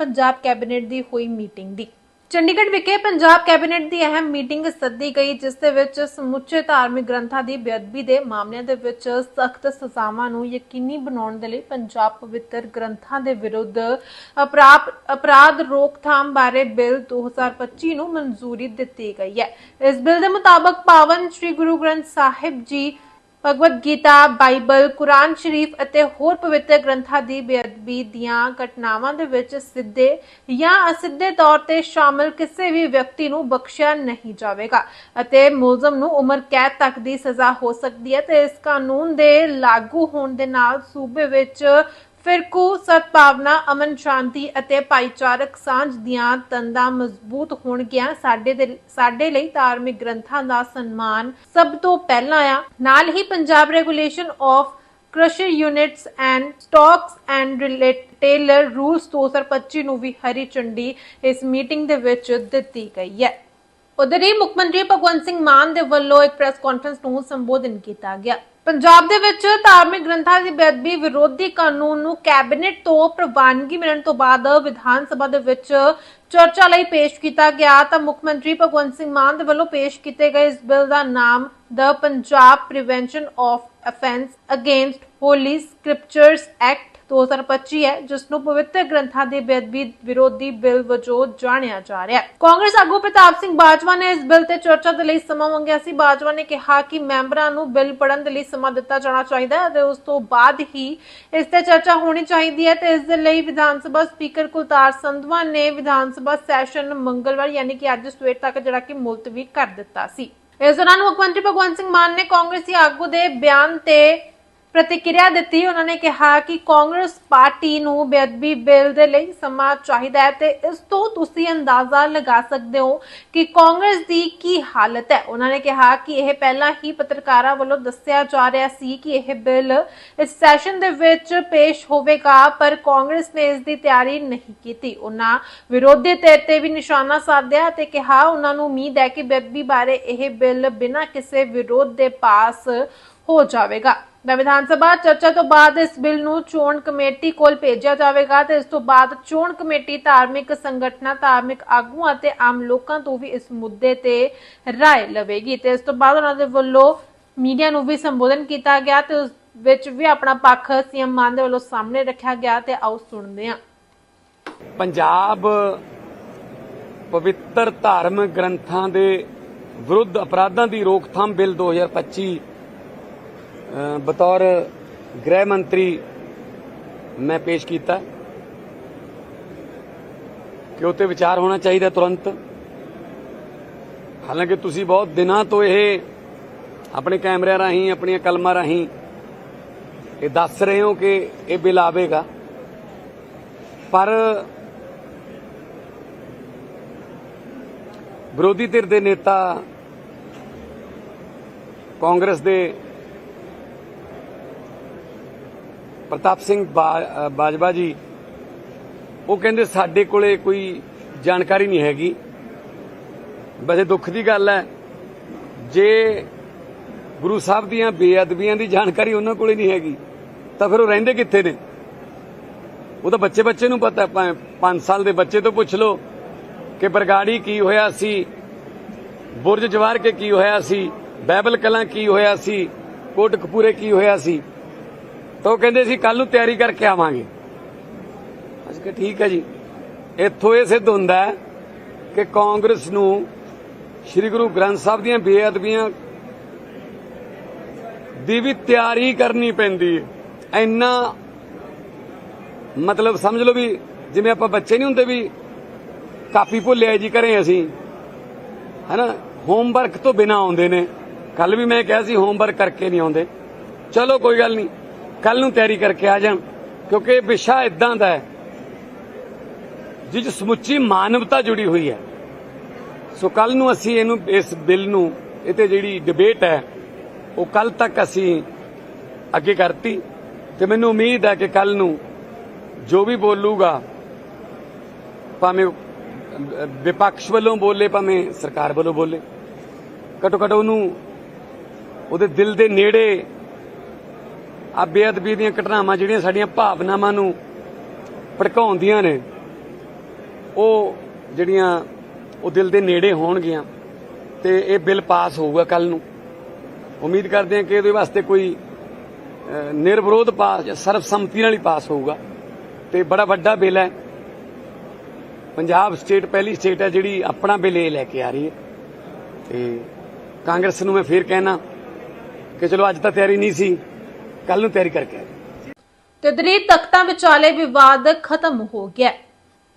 Punjab cabinet ਦੀ ਹੋਈ meeting ਦੀ। ਚੰਡੀਗੜ੍ਹ ਵਿਖੇ Punjab cabinet ਦੀ ਅਹਿਮ ਮੀਟਿੰਗ ਸੱਦੀ ਗਈ, ਜਿਸ ਦੇ ਵਿੱਚ ਸਮੁੱਚੇ ਧਾਰਮਿਕ ਗ੍ਰੰਥਾਂ ਦੀ ਬੇਅਦਬੀ ਦੇ ਮਾਮਲਿਆਂ ਦੇ ਵਿੱਚ ਸਖਤ ਸਜ਼ਾਵਾਂ ਨੂੰ ਯਕੀਨੀ ਬਣਾਉਣ ਦੇ ਲਈ ਪੰਜਾਬ ਪਵਿੱਤਰ ਗ੍ਰੰਥਾਂ ਦੇ ਵਿਰੁੱਧ ਅਪਰਾਧ ਅਪਰਾਧ ਰੋਕਥਾਮ ਬਾਰੇ ਬਿੱਲ 2025 ਨੂੰ ਮਨਜ਼ੂਰੀ ਦਿੱਤੀ ਗਈ ਹੈ। ਇਸ ਬਿੱਲ ਦੇ ਮੁਤਾਬਕ ਪਾਵਨ ਸ੍ਰੀ ਗੁਰੂ ਗ੍ਰੰਥ ਸਾਹਿਬ ਜੀ ਭਗਵਦ ਗੀਤਾ, ਬਾਈਬਲ, ਕੁਰਾਨ ਸ਼ਰੀਫ ਅਤੇ ਹੋਰ ਪਵਿੱਤਰ ਗ੍ਰੰਥਾਂ ਦੀ ਬੇਅਦਬੀ ਦੀਆਂ ਘਟਨਾਵਾਂ ਦੇ ਵਿੱਚ ਸਿੱਧੇ ਜਾਂ ਅਸਿੱਧੇ ਤੌਰ ਤੇ ਸ਼ਾਮਲ ਕਿਸੇ ਵੀ ਵਿਅਕਤੀ ਨੂੰ ਬਖਸ਼ਿਆ ਨਹੀਂ ਜਾਵੇਗਾ ਅਤੇ ਮੁਲਜ਼ਮ ਨੂੰ ਉਮਰ ਕੈਦ ਤੱਕ ਦੀ ਸਜ਼ਾ ਹੋ ਸਕਦੀ ਹੈ ਤੇ ਇਸ ਕਾਨੂੰਨ ਦੇ ਲਾਗੂ ਹੋਣ ਦੇ ਨਾਲ ਸੂਬੇ ਵਿੱਚ ਫਿਰਕੂ, ਸਦਭਾਵਨਾ, ਅਮਨ ਸ਼ਾਂਤੀ ਅਤੇ ਭਾਈਚਾਰਕ ਸਾਂਝ ਦੀਆਂ ਤੰਦਾਂ ਮਜ਼ਬੂਤ ਹੋਣਗੀਆਂ। ਸਾਡੇ ਦੇ ਸਾਡੇ ਲਈ ਧਾਰਮਿਕ ਗ੍ਰੰਥਾਂ ਦਾ ਸਨਮਾਨ ਸਭ ਤੋਂ ਪਹਿਲਾਂ ਆ। ਨਾਲ ਹੀ Punjab regulation of crusher units and stocks and retailer rules 2025 ਨੂੰ ਵੀ ਹਰੀ ਝੰਡੀ ਇਸ ਮੀਟਿੰਗ ਦੇ ਵਿੱਚ ਦਿੱਤੀ ਗਈ ਹੈ। ਉਧਰ ਹੀ ਮੁੱਖ ਮੰਤਰੀ ਭਗਵੰਤ ਸਿੰਘ ਮਾਨ ਦੇ ਵੱਲੋਂ ਇੱਕ ਪ੍ਰੈਸ ਕਾਨਫਰੰਸ ਨੂੰ ਸੰਬੋਧਨ ਕੀਤਾ ਗਿਆ। ਪੰਜਾਬ ਦੇ ਵਿੱਚ ਧਾਰਮਿਕ ਗ੍ਰੰਥਾਂ ਦੀ ਬੇਅਦਬੀ ਵਿਰੋਧੀ ਕਾਨੂੰਨ ਨੂੰ ਕੈਬਨਿਟ ਤੋਂ ਪ੍ਰਵਾਨਗੀ ਮਿਲਣ ਤੋਂ ਬਾਅਦ ਵਿਧਾਨ ਸਭਾ ਦੇ ਵਿੱਚ ਚਰਚਾ ਲਈ ਪੇਸ਼ ਕੀਤਾ ਗਿਆ ਤਾਂ ਮੁੱਖ ਮੰਤਰੀ ਭਗਵੰਤ ਸਿੰਘ ਮਾਨ ਦੇ ਵੱਲੋਂ ਪੇਸ਼ ਕੀਤੇ ਗਏ ਇਸ ਬਿੱਲ ਦਾ ਨਾਮ the Punjab prevention of offence against holy scriptures act 2025 ਹੈ, ਜਿਸ ਨੂੰ ਪਵਿੱਤਰ ਗ੍ਰੰਥਾਂ ਦੀ ਬੇਅਦਬੀ ਵਿਰੋਧੀ ਬਿੱਲ ਵਜੋਂ ਜਾਣਿਆ ਜਾ ਰਿਹਾ ਹੈ। ਕਾਂਗਰਸ ਆਗੂ ਪ੍ਰਤਾਪ ਸਿੰਘ ਬਾਜਵਾ ਨੇ ਇਸ ਬਿੱਲ ਤੇ ਚਰਚਾ ਦੇ ਲਈ ਸਮਾਂ ਮੰਗਿਆ ਸੀ। ਬਾਜਵਾ ਨੇ ਕਿਹਾ ਕਿ ਮੈਂਬਰਾਂ ਨੂੰ ਬਿੱਲ ਪੜਨ ਦੇ ਲਈ ਸਮਾਂ ਦਿੱਤਾ ਜਾਣਾ ਚਾਹੀਦਾ ਹੈ ਅਤੇ ਉਸ ਤੋਂ ਬਾਅਦ ਹੀ ਇਸ ਤੇ ਚਰਚਾ ਹੋਣੀ ਚਾਹੀਦੀ ਹੈ ਤੇ ਇਸ ਦੇ ਲਈ ਵਿਧਾਨ ਸਭਾ ਸਪੀਕਰ ਕੁਲਤਾਰ ਸੰਧਵਾ ਨੇ ਵਿਧਾਨ ਸਭਾ ਸੈਸ਼ਨ ਮੰਗਲਵਾਰ ਯਾਨੀ ਕਿ ਅੱਜ ਸਵੇਰ ਤੱਕ ਜਿਹੜਾ ਕਿ ਮੁਲਤਵੀ ਕਰ ਦਿੱਤਾ ਸੀ। ਇਸ ਦੌਰਾਨ ਮੁੱਖ ਮੰਤਰੀ ਭਗਵੰਤ ਸਿੰਘ ਮਾਨ ਨੇ ਕਾਂਗਰਸੀ ਆਗੂ ਦੇ ਬਿਆਨ ਤੇ ਪ੍ਰਤੀਕਿਰਿਆ ਦਿੱਤੀ। ਉਹਨਾਂ ਨੇ ਕਿਹਾ ਕਿ ਕਾਂਗਰਸ ਪਾਰਟੀ ਨੂੰ ਬੇਅਦਬੀ ਬਿੱਲ ਦੇ ਲਈ ਸਮਾਂ ਚਾਹੀਦਾ ਹੈ ਤੇ ਇਸ ਤੋਂ ਤੁਸੀਂ ਅੰਦਾਜ਼ਾ ਲਗਾ ਸਕਦੇ ਹੋ ਕਿ ਕਾਂਗਰਸ ਦੀ ਕੀ ਹਾਲਤ ਹੈ। ਉਹਨਾਂ ਨੇ ਕਿਹਾ ਕਿ ਇਹ ਪਹਿਲਾਂ ਹੀ ਪੱਤਰਕਾਰਾਂ ਵੱਲੋਂ ਦੱਸਿਆ ਜਾ ਰਿਹਾ ਸੀ ਕਿ ਇਹ ਬਿੱਲ ਇਸ ਸੈਸ਼ਨ ਦੇ ਵਿੱਚ ਪੇਸ਼ ਹੋਵੇਗਾ, ਪਰ ਕਾਂਗਰਸ ਨੇ ਇਸ ਦੀ ਤਿਆਰੀ ਨਹੀਂ ਕੀਤੀ। ਉਹਨਾਂ ਵਿਰੋਧੀ ਧਿਰ ਤੇ ਵੀ ਨਿਸ਼ਾਨਾ ਸਾਧਿਆ ਤੇ ਕਿਹਾ, ਉਹਨਾਂ ਨੂੰ ਉਮੀਦ ਹੈ ਕਿ ਬੇਅਦਬੀ ਬਾਰੇ ਇਹ ਬਿੱਲ ਬਿਨਾਂ ਕਿਸੇ ਵਿਰੋਧ ਦੇ ਪਾਸ ਹੋ ਜਾਵੇਗਾ। ਤਾਂ ਵਿਧਾਨ ਸਭਾ ਚਰਚਾ ਤੋਂ ਬਾਅਦ ਇਸ ਬਿੱਲ ਨੂੰ ਚੋਣ ਕਮੇਟੀ ਕੋਲ ਭੇਜਿਆ ਜਾਵੇਗਾ ਤੇ ਇਸ ਤੋਂ ਬਾਅਦ ਚੋਣ ਕਮੇਟੀ ਧਾਰਮਿਕ ਸੰਗਠਨਾਂ ਧਾਰਮਿਕ ਆਗੂਆਂ ਅਤੇ ਆਮ ਲੋਕਾਂ ਤੋਂ ਵੀ ਇਸ ਮੁੱਦੇ ਤੇ ਰਾਏ ਲਵੇਗੀ ਤੇ ਇਸ ਤੋਂ ਬਾਅਦ ਉਹਨਾਂ ਦੇ ਵੱਲੋਂ ਮੀਡੀਆ ਨੂੰ ਵੀ ਸੰਬੋਧਨ ਕੀਤਾ ਗਿਆ ਤੇ ਉਸ ਵਿੱਚ ਵੀ ਆਪਣਾ ਪੱਖ ਸੀਐਮ ਮਾਨ ਦੇ ਵੱਲੋਂ ਸਾਹਮਣੇ ਰੱਖਿਆ ਗਿਆ ਤੇ ਆਓ ਸੁਣਦੇ ਹਾਂ। ਪੰਜਾਬ ਪਵਿੱਤਰ ਧਾਰਮਿਕ ਗ੍ਰੰਥਾਂ ਦੇ ਵਿਰੁੱਧ ਅਪਰਾਧਾਂ ਦੀ ਰੋਕਥਾਮ ਬਿੱਲ 2025 ਅ, ਬਤੌਰ ਗ੍ਰਹਿ ਮੰਤਰੀ ਮੈਂ ਪੇਸ਼ ਕੀਤਾ। ਕਿ ਉਤੇ ਵਿਚਾਰ ਹੋਣਾ ਚਾਹੀਦਾ ਤੁਰੰਤ। ਹਾਲਾਂਕਿ ਤੁਸੀਂ ਬਹੁਤ ਦਿਨਾਂ ਤੋਂ ਇਹ ਆਪਣੇ ਕੈਮਰਿਆਂ ਰਾਹੀਂ, ਆਪਣੀਆਂ ਕਲਮਾਂ ਰਾਹੀਂ ਇਹ ਦੱਸ ਰਹੇ ਹੋ ਕਿ ਇਹ ਬਿੱਲ ਆਵੇਗਾ। ਪਰ ਵਿਰੋਧੀ ਧਿਰ ਦੇ ਨੇਤਾ ਕਾਂਗਰਸ ਦੇ ਪ੍ਰਤਾਪ ਸਿੰਘ ਬਾਜਵਾ ਜੀ, ਉਹ ਕਹਿੰਦੇ ਸਾਡੇ ਕੋਲੇ ਕੋਈ ਜਾਣਕਾਰੀ ਨਹੀਂ ਹੈਗੀ। ਵੈਸੇ ਦੁੱਖ ਦੀ ਗੱਲ ਹੈ, ਜੇ ਗੁਰੂ ਸਾਹਿਬ ਦੀਆਂ ਬੇਅਦਬੀਆਂ ਦੀ ਜਾਣਕਾਰੀ ਉਹਨਾਂ ਕੋਲੇ ਨਹੀਂ ਹੈਗੀ, ਤਾਂ ਫਿਰ ਉਹ ਰਹਿੰਦੇ ਕਿੱਥੇ ਨੇ? ਉਹ ਤਾਂ ਬੱਚੇ ਬੱਚੇ ਨੂੰ ਪਤਾ ਹੈ 5 ਸਾਲ ਦੇ ਬੱਚੇ ਤੋਂ ਪੁੱਛ ਲਓ ਕਿ ਬਰਗਾੜੀ ਕੀ ਹੋਇਆ ਸੀ, ਬੁਰਜ ਜਵਾਰ ਕੇ ਕੀ ਹੋਇਆ ਸੀ ਬਾਈਬਲ ਕਲਾਂ ਕੀ ਹੋਇਆ ਸੀ, ਕੋਟਕਪੂਰੇ ਕੀ ਹੋਇਆ ਸੀ। ਤਾਂ ਉਹ ਕਹਿੰਦੇ ਸੀ ਕੱਲ ਨੂੰ ਤਿਆਰੀ ਕਰਕੇ ਆਵਾਂਗੇ। ਅਸੀਂ ਕਿ ਠੀਕ ਹੈ ਜੀ। ਇੱਥੋਂ ਇਹ ਸਿੱਧ ਹੁੰਦਾ ਕਿ ਕਾਂਗਰਸ ਨੂੰ ਸ੍ਰੀ ਗੁਰੂ ਗ੍ਰੰਥ ਸਾਹਿਬ ਦੀਆਂ ਬੇਅਦਬੀਆਂ ਦੀ ਵੀ ਤਿਆਰੀ ਕਰਨੀ ਪੈਂਦੀ ਹੈ। ਇੰਨਾ ਮਤਲਬ ਸਮਝ ਲਓ ਵੀ ਜਿਵੇਂ ਆਪਾਂ ਬੱਚੇ ਨਹੀਂ ਹੁੰਦੇ ਵੀ ਕਾਪੀ ਭੁੱਲਿਆ ਜੀ ਘਰੇ ਅਸੀਂ, ਹੈਨਾ? ਹੋਮਵਰਕ ਤੋਂ ਬਿਨਾ ਆਉਂਦੇ ਨੇ। ਕੱਲ ਵੀ ਮੈਂ ਕਿਹਾ ਸੀ ਹੋਮਵਰਕ ਕਰਕੇ ਨਹੀਂ ਆਉਂਦੇ। ਚਲੋ, ਕੋਈ ਗੱਲ ਨਹੀਂ। ਕੱਲ ਨੂੰ ਤਿਆਰੀ ਕਰਕੇ ਆ ਜਾਣ, ਕਿਉਂਕਿ ਇਹ ਵਿਸ਼ਾ ਇਦਾਂ ਦਾ ਹੈ, ਜਿਸ 'ਚ ਸਮੁੱਚੀ ਮਾਨਵਤਾ ਜੁੜੀ ਹੋਈ ਹੈ। ਸੋ ਕੱਲ ਨੂੰ ਅਸੀਂ ਇਹਨੂੰ, ਇਸ ਬਿੱਲ ਨੂੰ ਇਹ ਤੇ ਜਿਹੜੀ ਡਿਬੇਟ ਹੈ, ਉਹ ਕੱਲ ਤੱਕ ਅਸੀਂ ਅੱਗੇ ਕਰਤੀ। ਤੇ ਮੈਨੂੰ ਉਮੀਦ ਹੈ ਕਿ ਕੱਲ ਨੂੰ ਜੋ ਵੀ ਬੋਲੂਗਾ, ਭਾਵੇਂ ਵਿਪਕਸ਼ ਵੱਲੋਂ ਬੋਲੇ, ਭਾਵੇਂ ਸਰਕਾਰ ਵੱਲੋਂ ਬੋਲੇ ਘਟੋ ਘਟ ਉਹਨੂੰ, ਉਹਦੇ ਦਿਲ ਦੇ ਨੇੜੇ ਆ ਬੇਅਦਬੀ ਦੀਆਂ ਘਟਨਾਵਾਂ ਜਿਹੜੀਆਂ ਸਾਡੀਆਂ ਭਾਵਨਾਵਾਂ ਨੂੰ ਭੜਕਾਉਂਦੀਆਂ ਨੇ ਉਹ ਜਿਹੜੀਆਂ ਉਹ ਦਿਲ ਦੇ ਨੇੜੇ ਹੋਣਗੀਆਂ ਤੇ ਇਹ ਬਿੱਲ ਪਾਸ ਹੋਊਗਾ ਕੱਲ ਨੂੰ। ਉਮੀਦ ਕਰਦੇ ਹਾਂ ਕਿ ਇਹਦੇ ਵਾਸਤੇ ਕੋਈ ਅਹ, ਨਿਰਵਿਰੋਧ ਪਾਸ ਜਾਂ ਸਰਬਸੰਮਤੀ ਨਾਲ ਹੀ ਪਾਸ ਹੋਊਗਾ। ਤੇ ਬੜਾ ਵੱਡਾ ਬਿੱਲ ਹੈ। ਪੰਜਾਬ ਸਟੇਟ ਪਹਿਲੀ ਸਟੇਟ ਹੈ ਜਿਹੜੀ ਆਪਣਾ ਬਿੱਲ ਇਹ ਲੈ ਕੇ ਆ ਰਹੀ ਹੈ। ਤੇ ਕਾਂਗਰਸ ਨੂੰ ਮੈਂ ਫੇਰ ਕਹਿਣਾ ਕਿ ਚਲੋ ਅੱਜ ਤਾਂ ਤਿਆਰੀ ਨਹੀਂ ਸੀ। ਕੱਲ ਨੂੰ ਤਿਆਰੀ ਕਰਕੇ ਆਇਓ। ਤੇ ਦਰੀ ਤਖਤਾਂ ਵਿਚਾਲੇ ਵਿਵਾਦ ਖਤਮ ਹੋ ਗਿਆ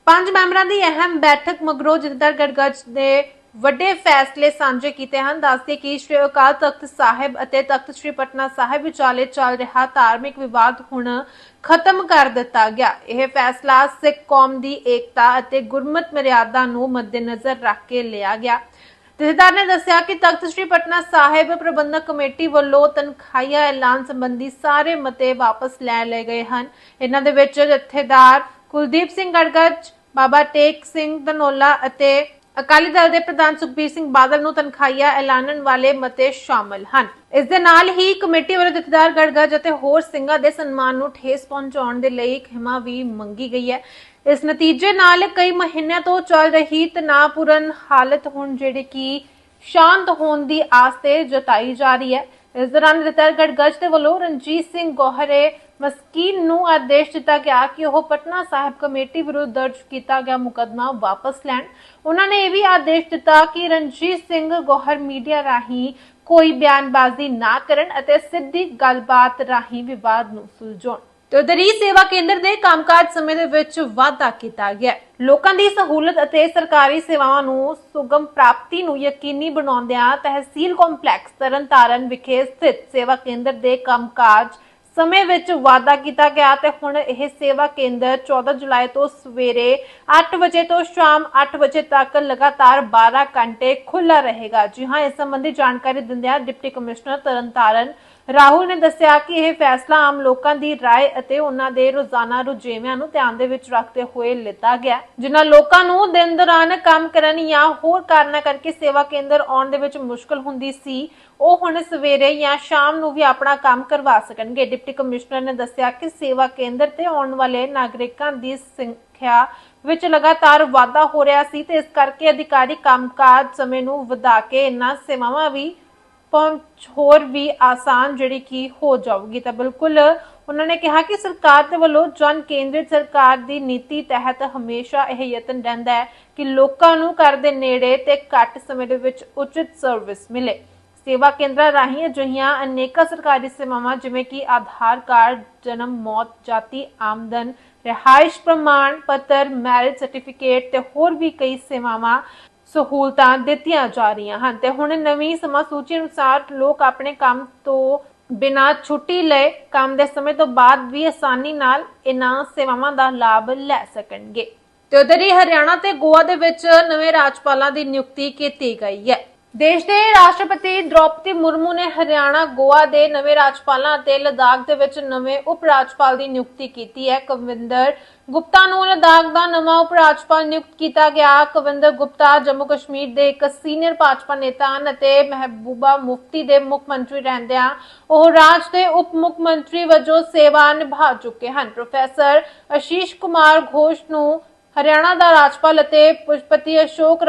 ਪੰਜ ਮੈਂਬਰਾਂ ਦੀ ਅਹਿਮ ਬੈਠਕ ਮਗਰੋਂ ਜਥੇਦਾਰ ਗੜਗੜ ਦੇ ਵੱਡੇ ਫੈਸਲੇ ਸਾਂਝੇ ਕੀਤੇ ਹਨ। ਦੱਸਦੇ ਕਿ ਸ਼੍ਰੀ ਅਕਾਲ ਤਖਤ ਸਾਹਿਬ ਅਤੇ ਤਖਤ ਸ਼੍ਰੀ ਪਟਨਾ ਸਾਹਿਬ ਵਿਚਾਲੇ ਚੱਲ ਰਿਹਾ ਧਾਰਮਿਕ ਵਿਵਾਦ ਹੁਣ ਖਤਮ ਕਰ ਦਿੱਤਾ ਗਿਆ। ਇਹ ਫੈਸਲਾ ਸਿੱਖ ਕੌਮ ਦੀ ਏਕਤਾ ਅਤੇ ਗੁਰਮਤ ਮਰਿਆਦਾ ਨੂੰ ਮੱਦੇਨਜ਼ਰ ਰੱਖ ਕੇ ਲਿਆ ਗਿਆ। ਜਥੇਦਾਰ ਨੇ ਦੱਸਿਆ ਕਿ ਤਖਤ ਸ੍ਰੀ ਪਟਨਾ ਸਾਹਿਬ ਪ੍ਰਬੰਧਕ ਕਮੇਟੀ ਵੱਲੋਂ ਤਨਖਾਹੀਆ ਐਲਾਨ ਸੰਬੰਧੀ ਸਾਰੇ ਮਤੇ ਵਾਪਸ ਲੈ ਲਏ ਗਏ ਹਨ। ਇਹਨਾਂ ਦੇ ਵਿੱਚ ਜਥੇਦਾਰ ਕੁਲਦੀਪ ਸਿੰਘ ਗੜਗੜ ਬਾਬਾ ਟੇਕ ਸਿੰਘ ਧਨੋਲਾ ਅਤੇ ਅਕਾਲੀ ਦਲ ਦੇ ਪ੍ਰਧਾਨ ਸੁਖਬੀਰ ਸਿੰਘ ਬਾਦਲ ਨੂੰ ਤਨਖਾਹੀਆ ਐਲਾਨਣ ਵਾਲੇ ਮਤੇ ਸ਼ਾਮਲ ਹਨ। ਇਸ ਦੇ ਨਾਲ ਹੀ ਕਮੇਟੀ ਵੱਲੋਂ ਜਥੇਦਾਰ ਗੜਗੜ ਅਤੇ ਹੋਰ ਸਿੰਘਾਂ ਦੇ ਸਨਮਾਨ ਨੂੰ ਠੇਸ ਪਹੁੰਚਾਉਣ ਦੇ ਲਈ ਖਿਮਾ ਵੀ ਮੰਗੀ ਗਈ ਹੈ। ਇਸ ਨਤੀਜੇ ਨਾਲ ਕਈ ਮਹੀਨਿਆਂ ਤੋਂ ਚੱਲ ਰਹੀ ਤਣਾਅਪੂਰਨ ਹਾਲਤ ਹੁਣ ਜਿਹੜੀ ਕਿ ਸ਼ਾਂਤ ਹੋਣ ਦੀ ਆਸ ਤੇ ਜਤਾਈ ਜਾ ਰਹੀ ਹੈ। ਇਸ ਦੌਰਾਨ ਰਤਰਗੜ ਗਜ ਦੇ ਵੱਲੋਂ ਰਣਜੀਤ ਸਿੰਘ ਗੋਹਰੇ ਮਸਕੀਨ ਨੂੰ ਆਦੇਸ਼ ਦਿੱਤਾ ਗਿਆ ਕਿ ਉਹ ਪਟਨਾ ਸਾਹਿਬ ਕਮੇਟੀ ਵਿਰੁੱਧ ਦਰਜ ਕੀਤਾ ਗਿਆ ਮੁਕਦਮਾ ਵਾਪਸ ਲੈਣ। ਉਹਨਾਂ ਨੇ ਇਹ ਵੀ ਆਦੇਸ਼ ਦਿੱਤਾ ਕਿ ਰਣਜੀਤ ਸਿੰਘ ਗੋਹਰ ਮੀਡੀਆ ਰਾਹੀਂ ਕੋਈ ਬਿਆਨਬਾਜ਼ੀ ਨਾ ਕਰਨ ਅਤੇ ਸਿੱਧੀ ਗੱਲਬਾਤ ਰਾਹੀਂ ਵਿਵਾਦ ਨੂੰ ਸੁਲਝਾਉਣ। ਤੇ ਉਧਰੀ ਸੇਵਾ ਕੇਂਦਰ ਦੇ ਕੰਮਕਾਜ ਸਮੇਂ ਦੇ ਵਿੱਚ ਵਾਧਾ ਕੀਤਾ ਗਿਆ ਲੋਕਾਂ ਦੀ ਸਹੂਲਤ ਅਤੇ ਸਰਕਾਰੀ ਸੇਵਾਵਾਂ ਨੂੰ ਸੁਗਮ ਪ੍ਰਾਪਤੀ ਨੂੰ ਯਕੀਨੀ ਬਣਾਉਂਦਿਆਂ ਤਹਿਸੀਲ ਕੰਪਲੈਕਸ ਤਰਨਤਾਰਨ ਵਿਖੇ ਸਥਿਤ ਸੇਵਾ ਕੇਂਦਰ ਦੇ ਕੰਮਕਾਜ ਸਮੇਂ ਵਿੱਚ ਵਾਧਾ ਕੀਤਾ ਗਿਆ ਤੇ ਹੁਣ ਇਹ ਸੇਵਾ ਕੇਂਦਰ 14 ਜੁਲਾਈ ਤੋਂ ਸਵੇਰੇ 8 ਵਜੇ ਤੋਂ ਸ਼ਾਮ 8 ਵਜੇ ਤੱਕ ਲਗਾਤਾਰ 12 ਘੰਟੇ ਖੁੱਲਾ ਰਹੇਗਾ। ਜੀ ਹਾਂ, ਇਸ ਸੰਬੰਧੀ ਜਾਣਕਾਰੀ ਦਿੰਦਿਆਂ ਡਿਪਟੀ ਕਮਿਸ਼ਨਰ ਤਰਨਤਾਰਨ ਰਾਹੁਲ ਨੇ ਦੱਸਿਆ ਕਿ ਇਹ ਫੈਸਲਾ ਆਮ ਲੋਕਾਂ ਦੀ رائے ਅਤੇ ਉਹਨਾਂ ਦੇ ਰੋਜ਼ਾਨਾ ਰੁਝੇਵਿਆਂ ਨੂੰ ਧਿਆਨ ਦੇ ਵਿੱਚ ਰੱਖਦੇ ਹੋਏ ਲਿੱਤਾ ਗਿਆ ਜਿਨ੍ਹਾਂ ਲੋਕਾਂ ਨੂੰ ਦਿਨ ਦੌਰਾਨ ਕੰਮ ਕਰਨ ਜਾਂ ਹੋਰ ਕਾਰਨਾਂ ਕਰਕੇ ਸੇਵਾ ਕੇਂਦਰ ਆਉਣ ਦੇ ਵਿੱਚ ਮੁਸ਼ਕਲ ਹੁੰਦੀ ਸੀ ਉਹ ਹੁਣ ਸਵੇਰੇ ਜਾਂ ਸ਼ਾਮ ਨੂੰ ਵੀ ਆਪਣਾ ਕੰਮ ਕਰਵਾ ਸਕਣਗੇ ਡਿਪਟੀ ਕਮਿਸ਼ਨਰ ਨੇ ਦੱਸਿਆ ਕਿ ਸੇਵਾ ਕੇਂਦਰ ਤੇ ਆਉਣ ਵਾਲੇ ਨਾਗਰਿਕਾਂ ਦੀ ਸੰਖਿਆ ਵਿੱਚ ਲਗਾਤਾਰ ਵਾਧਾ ਹੋ ਰਿਹਾ ਸੀ ਤੇ ਇਸ ਕਰਕੇ ਅਧਿਕਾਰੀ ਕੰਮਕਾਜ ਸਮੇਂ ਨੂੰ ਵਧਾ ਕੇ ਇਹਨਾਂ ਸੇਵਾਵਾਂ ਵੀ ਪਹੁੰਚ ਹੋਰ ਵੀ ਆਸਾਨ ਜਿਹੜੀ ਕਿ ਹੋ ਜਾਊਗੀ। ਤਾਂ ਬਿਲਕੁਲ ਉਹਨਾਂ ਨੇ ਕਿਹਾ ਕਿ ਸਰਕਾਰ ਦੇ ਵੱਲੋਂ ਜਨ ਕੇਂਦਰਿਤ ਸਰਕਾਰ ਦੀ ਨੀਤੀ ਤਹਿਤ ਹਮੇਸ਼ਾ ਇਹ ਯਤਨ ਰਹਿੰਦਾ ਹੈ ਕਿ ਲੋਕਾਂ ਨੂੰ ਘਰ ਦੇ ਨੇੜੇ ਤੇ ਘੱਟ ਸਮੇਂ ਦੇ ਵਿੱਚ ਉਚਿਤ ਸਰਵਿਸ ਮਿਲੇ। ਸੇਵਾ ਕੇਂਦਰਾਂ ਰਾਹੀਂ ਅਜਿਹੀਆਂ ਅਨੇਕਾਂ ਸਰਕਾਰੀ ਸੇਵਾਵਾਂ ਜਿਵੇਂ ਕਿ ਆਧਾਰ ਕਾਰਡ, ਜਨਮ, ਮੌਤ, ਜਾਤੀ, ਆਮਦਨ, ਰਿਹਾਇਸ਼, ਪ੍ਰਮਾਣ ਪੱਤਰ ਮੈਰਿਜ ਸਰਟੀਫਿਕੇਟ ਤੇ ਹੋਰ ਵੀ ਕਈ ਸੇਵਾਵਾਂ ਸਹੂਲਤਾਂ ਦਿੱਤੀਆਂ ਜਾ ਰਹੀਆਂ ਹਨ। ਤੇ ਹੁਣ ਨਵੀਂ ਸਮਾਂ ਸੂਚੀ ਅਨੁਸਾਰ ਲੋਕ ਆਪਣੇ ਕੰਮ ਤੋਂ ਬਿਨਾ ਛੁੱਟੀ ਲਏ ਕੰਮ ਦੇ ਸਮੇਂ ਤੋਂ ਬਾਅਦ ਵੀ ਆਸਾਨੀ ਨਾਲ ਇਹਨਾਂ ਸੇਵਾਵਾਂ ਦਾ ਲਾਭ ਲੈ ਸਕਣਗੇ। ਤੇ ਉਧਰ ਹੀ ਹਰਿਆਣਾ ਤੇ ਗੋਆ ਦੇ ਵਿੱਚ ਨਵੇਂ ਰਾਜਪਾਲਾਂ ਦੀ ਨਿਯੁਕਤੀ ਕੀਤੀ ਗਈ ਹੈ। ਦੇਸ਼ ਦੇ ਰਾਸ਼ਟਰਪਤੀ ਦ੍ਰੋਪਦੀ ਮੁਰਮੂ ਨੇ ਹਰਿਆਣਾ, ਗੋਆ ਦੇ ਨਵੇਂ ਰਾਜਪਾਲਾਂ ਅਤੇ ਲਦਾਖ ਦੇ ਵਿੱਚ ਨਵੇਂ ਉਪ ਰਾਜਪਾਲ ਦੀ ਨਿਯੁਕਤੀ ਕੀਤੀ ਹੈ। ਕਵਿੰਦਰ ਗੁਪਤਾ ਨੂੰ ਲਦਾਖ ਦਾ ਨਵਾਂ ਉਪ ਰਾਜਪਾਲ ਨਿਯੁਕਤ ਕੀਤਾ ਗਿਆ। ਕਵਿੰਦਰ ਗੁਪਤਾ ਜੰਮੂ ਕਸ਼ਮੀਰ ਦੇ ਇੱਕ ਸੀਨੀਅਰ ਭਾਜਪਾ ਨੇਤਾ ਹਨ ਅਤੇ ਮਹਿਬੂਬਾ ਮੁਫਤੀ ਦੇ ਮੁੱਖ ਮੰਤਰੀ ਰਹਿੰਦਿਆਂ ਉਹ ਰਾਜ ਦੇ ਉਪ ਮੁੱਖ ਮੰਤਰੀ ਵਜੋਂ ਸੇਵਾ ਨਿਭਾ ਚੁੱਕੇ ਹਨ। ਪ੍ਰੋਫੈਸਰ ਅਸ਼ੀਸ਼ ਕੁਮਾਰ ਘੋਸ਼ ਨੂੰ ਹਰਿਆਣਾ ਦਾ ਰਾਜਪਾਲ ਅਤੇ ਪੁਸ਼ਪਤੀ ਅਸ਼ੋਕ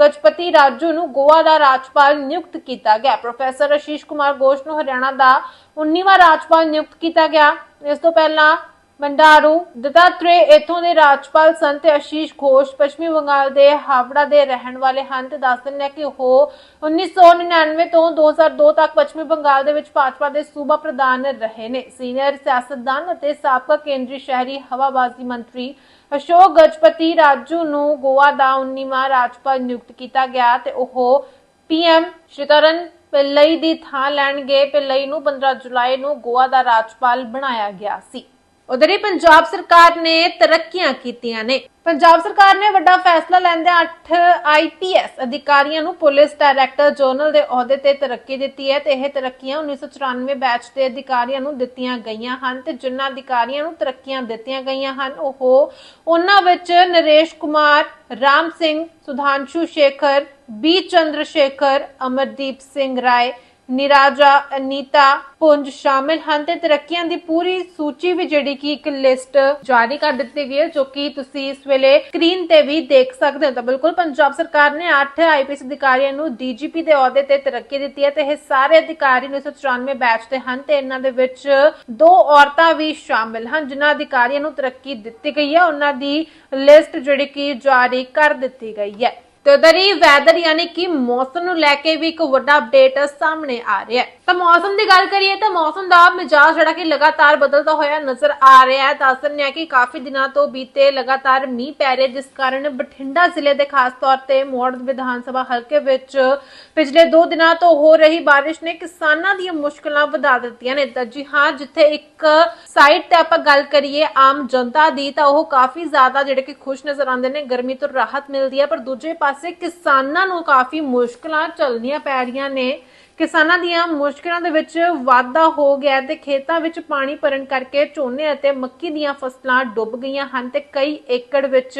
ਗਜਪਤੀ ਰਾਜੂ ਨੂੰ ਗੋਆ ਦਾ ਰਾਜਪਾਲ ਨਿਯੁਕਤ ਕੀਤਾ ਗਿਆ। ਪ੍ਰੋਫੈਸਰ ਅਸ਼ੀਸ਼ ਕੁਮਾਰ ਘੋਸ਼ ਨੂੰ ਹਰਿਆਣਾ ਦਾ 19ਵਾਂ ਰਾਜਪਾਲ ਨਿਯੁਕਤ ਕੀਤਾ ਗਿਆ। ਇਸ ਤੋਂ ਪਹਿਲਾਂ ਮੰਡਾਰੂ ਦਤਾਤਰੇ ਇਥੋਂ ਦੇ ਰਾਜਪਾਲ ਸਨ ਤੇ ਅਸ਼ੀਸ਼ ਘੋਸ਼ ਪੱਛਮੀ ਬੰਗਾਲ ਦੇ ਹਾਵੜਾ ਦੇ ਰਹਿਣ ਵਾਲੇ ਹਨ ਤੇ ਦੱਸ ਦਿੰਦੇ ਕਿ ਉਹ 1999 ਤੋਂ 2002 ਤੱਕ ਪੱਛਮੀ ਬੰਗਾਲ ਦੇ ਵਿੱਚ ਭਾਜਪਾ ਦੇ ਸੂਬਾ ਪ੍ਰਧਾਨ ਰਹੇ ਨੇ। ਸੀਨੀਅਰ ਸਿਆਸਤਦਾਨ ਅਤੇ ਸਾਬਕਾ ਕੇਂਦਰੀ ਸ਼ਹਿਰੀ ਹਵਾਬਾਜ਼ੀ ਮੰਤਰੀ ਅਸ਼ੋਕ ਗਜਪਤੀ ਰਾਜੂ ਨੂੰ ਗੋਆ ਦਾ 19ਵਾਂ ਰਾਜਪਾਲ ਨਿਯੁਕਤ ਕੀਤਾ ਗਿਆ ਤੇ ਉਹ ਪੀਐਮ ਸ਼੍ਰੀਤਰਨ ਪਿੱਲਈ ਦੀ ਥਾਂ ਲੈਣਗੇ। ਪਿੱਲਈ ਨੂੰ 15 ਜੁਲਾਈ ਨੂੰ ਗੋਆ ਦਾ ਰਾਜਪਾਲ ਬਣਾਇਆ ਗਿਆ ਸੀ। ਉਧਰ ਹੀ ਪੰਜਾਬ ਸਰਕਾਰ ਨੇ ਤਰੱਕੀਆਂ ਕੀਤੀਆਂ ਨੇ। ਪੰਜਾਬ ਸਰਕਾਰ ਨੇ ਵੱਡਾ ਫੈਸਲਾ ਲੈਂਦਿਆਂ 8 ਆਈਪੀਐਸ ਅਧਿਕਾਰੀਆਂ ਨੂੰ ਪੁਲਿਸ ਡਾਇਰੈਕਟਰ ਜਨਰਲ ਦੇ ਅਹੁਦੇ ਤੇ ਤਰੱਕੀ ਦਿੱਤੀ ਹੈ ਤੇ ਇਹ ਤਰੱਕੀਆਂ 1994 ਬੈਚ ਦੇ ਅਧਿਕਾਰੀਆਂ ਨੂੰ ਦਿੱਤੀਆਂ ਗਈਆਂ ਹਨ ਤੇ ਜਿਨ੍ਹਾਂ ਅਧਿਕਾਰੀਆਂ ਨੂੰ ਤਰੱਕੀਆਂ ਦਿੱਤੀਆਂ ਗਈਆਂ ਹਨ, ਉਹ ਉਹਨਾਂ ਵਿੱਚ ਨਰੇਸ਼ ਕੁਮਾਰ, ਰਾਮ ਸਿੰਘ, ਸੁਧਾਂਸ਼ੂ ਸ਼ੇਖਰ, ਬੀ ਚੰਦਰ ਸ਼ੇਖਰ ਅਮਰਦੀਪ ਸਿੰਘ ਰਾਏ ਨਿਰਾਜਾ, ਅਨੀਤਾ, ਪੁੰਜ ਸ਼ਾਮਿਲ ਹਨ ਤੇ ਤਰੱਕੀਆਂ ਦੀ ਪੂਰੀ ਸੂਚੀ ਵੀ ਜਿਹੜੀ ਕਿ ਇੱਕ ਲਿਸਟ ਜਾਰੀ ਕਰ ਦਿੱਤੀ ਗਈ ਹੈ, ਜੋ ਕਿ ਤੁਸੀਂ ਇਸ ਵੇਲੇ ਸਕਰੀਨ ਤੇ ਵੀ ਦੇਖ ਸਕਦੇ ਹੋ। ਤਾਂ ਬਿਲਕੁਲ ਪੰਜਾਬ ਸਰਕਾਰ ਨੇ 8 ਆਈਪੀਐਸ ਅਧਿਕਾਰੀਆਂ ਨੂੰ ਡੀਜੀਪੀ ਦੇ ਅਹੁਦੇ ਤੇ ਤਰੱਕੀ ਦਿੱਤੀ ਹੈ ਤੇ ਇਹ ਸਾਰੇ ਅਧਿਕਾਰੀ 1994 ਬੈਚ ਦੇ ਹਨ ਤੇ ਇਹਨਾਂ ਦੇ ਵਿੱਚ ਦੋ ਔਰਤਾਂ ਵੀ ਸ਼ਾਮਿਲ ਹਨ, ਜਿਨ੍ਹਾਂ ਅਧਿਕਾਰੀਆਂ ਨੂੰ ਤਰੱਕੀ ਦਿੱਤੀ ਗਈ ਹੈ। ਉਹਨਾਂ ਦੀ ਲਿਸਟ ਜਿਹੜੀ ਕਿ ਜਾਰੀ ਕਰ ਦਿੱਤੀ ਗਈ ਹੈ। ਤੇ ਉਧਰ ਹੀ ਵੈਦਰ ਯਾਨੀ ਕਿ ਮੌਸਮ ਨੂੰ ਲੈ ਕੇ ਵੀ ਇੱਕ ਵੱਡਾ ਅਪਡੇਟ ਸਾਹਮਣੇ ਆ ਰਿਹਾ ਹੈ। ਤਾਂ ਮੌਸਮ ਦੀ ਗੱਲ ਕਰੀਏ ਤਾਂ ਮੌਸਮ ਦਾ ਮਿਜਾਜ ਜਿਹੜਾ ਕਿ ਲਗਾਤਾਰ ਬਦਲਦਾ ਹੋਇਆ ਨਜ਼ਰ ਆ ਰਿਹਾ ਹੈ। ਦੱਸ ਦਿੰਦੇ ਹਾਂ ਕਿ ਕਾਫੀ ਦਿਨਾਂ ਤੋਂ ਬੀਤੇ ਲਗਾਤਾਰ ਮੀਂਹ ਪੈ ਰਿਹਾ ਜਿਸ ਕਾਰਨ ਬਠਿੰਡਾ ਜ਼ਿਲ੍ਹੇ ਦੇ ਖਾਸ ਤੌਰ ਤੇ ਮੋੜ ਵਿਧਾਨ ਸਭਾ ਹਲਕੇ ਵਿੱਚ ਪਿਛਲੇ 2 ਦਿਨਾਂ ਤੋਂ ਹੋ ਰਹੀ ਬਾਰਿਸ਼ ਨੇ ਕਿਸਾਨਾਂ ਦੀਆਂ ਮੁਸ਼ਕਲਾਂ ਵਧਾ ਦਿੱਤੀਆਂ ਨੇ। ਤਾਂ ਜੀ ਹਾਂ, ਜਿੱਥੇ ਇੱਕ ਸਾਈਡ ਤੇ ਆਪਾਂ ਗੱਲ ਕਰੀਏ ਆਮ ਜਨਤਾ ਦੀ, ਤਾਂ ਉਹ ਕਾਫੀ ਜ਼ਿਆਦਾ ਜਿਹੜੇ ਕਿ ਖੁਸ਼ ਨਜ਼ਰ ਆਉਂਦੇ ਨੇ। ਗਰਮੀ ਤੋਂ ਰਾਹਤ ਮਿਲਦੀ ਹੈ, ਪਰ ਦੂਜੇ ਪਾਸੇ ਪਾਸੇ ਕਿਸਾਨਾਂ ਨੂੰ ਕਾਫੀ ਮੁਸ਼ਕਲਾਂ ਚੱਲਣੀਆਂ ਪੈ ਰਹੀਆਂ ਨੇ। ਕਿਸਾਨਾਂ ਦੀਆਂ ਮੁਸ਼ਕਲਾਂ ਦੇ ਵਿੱਚ ਵਾਧਾ ਹੋ ਗਿਆ ਤੇ ਖੇਤਾਂ ਵਿੱਚ ਪਾਣੀ ਭਰਨ ਕਰਕੇ ਝੋਨੇ ਅਤੇ ਮੱਕੀ ਦੀਆਂ ਫਸਲਾਂ ਡੁੱਬ ਗਈਆਂ ਹਨ ਤੇ ਕਈ ਏਕੜ ਵਿੱਚ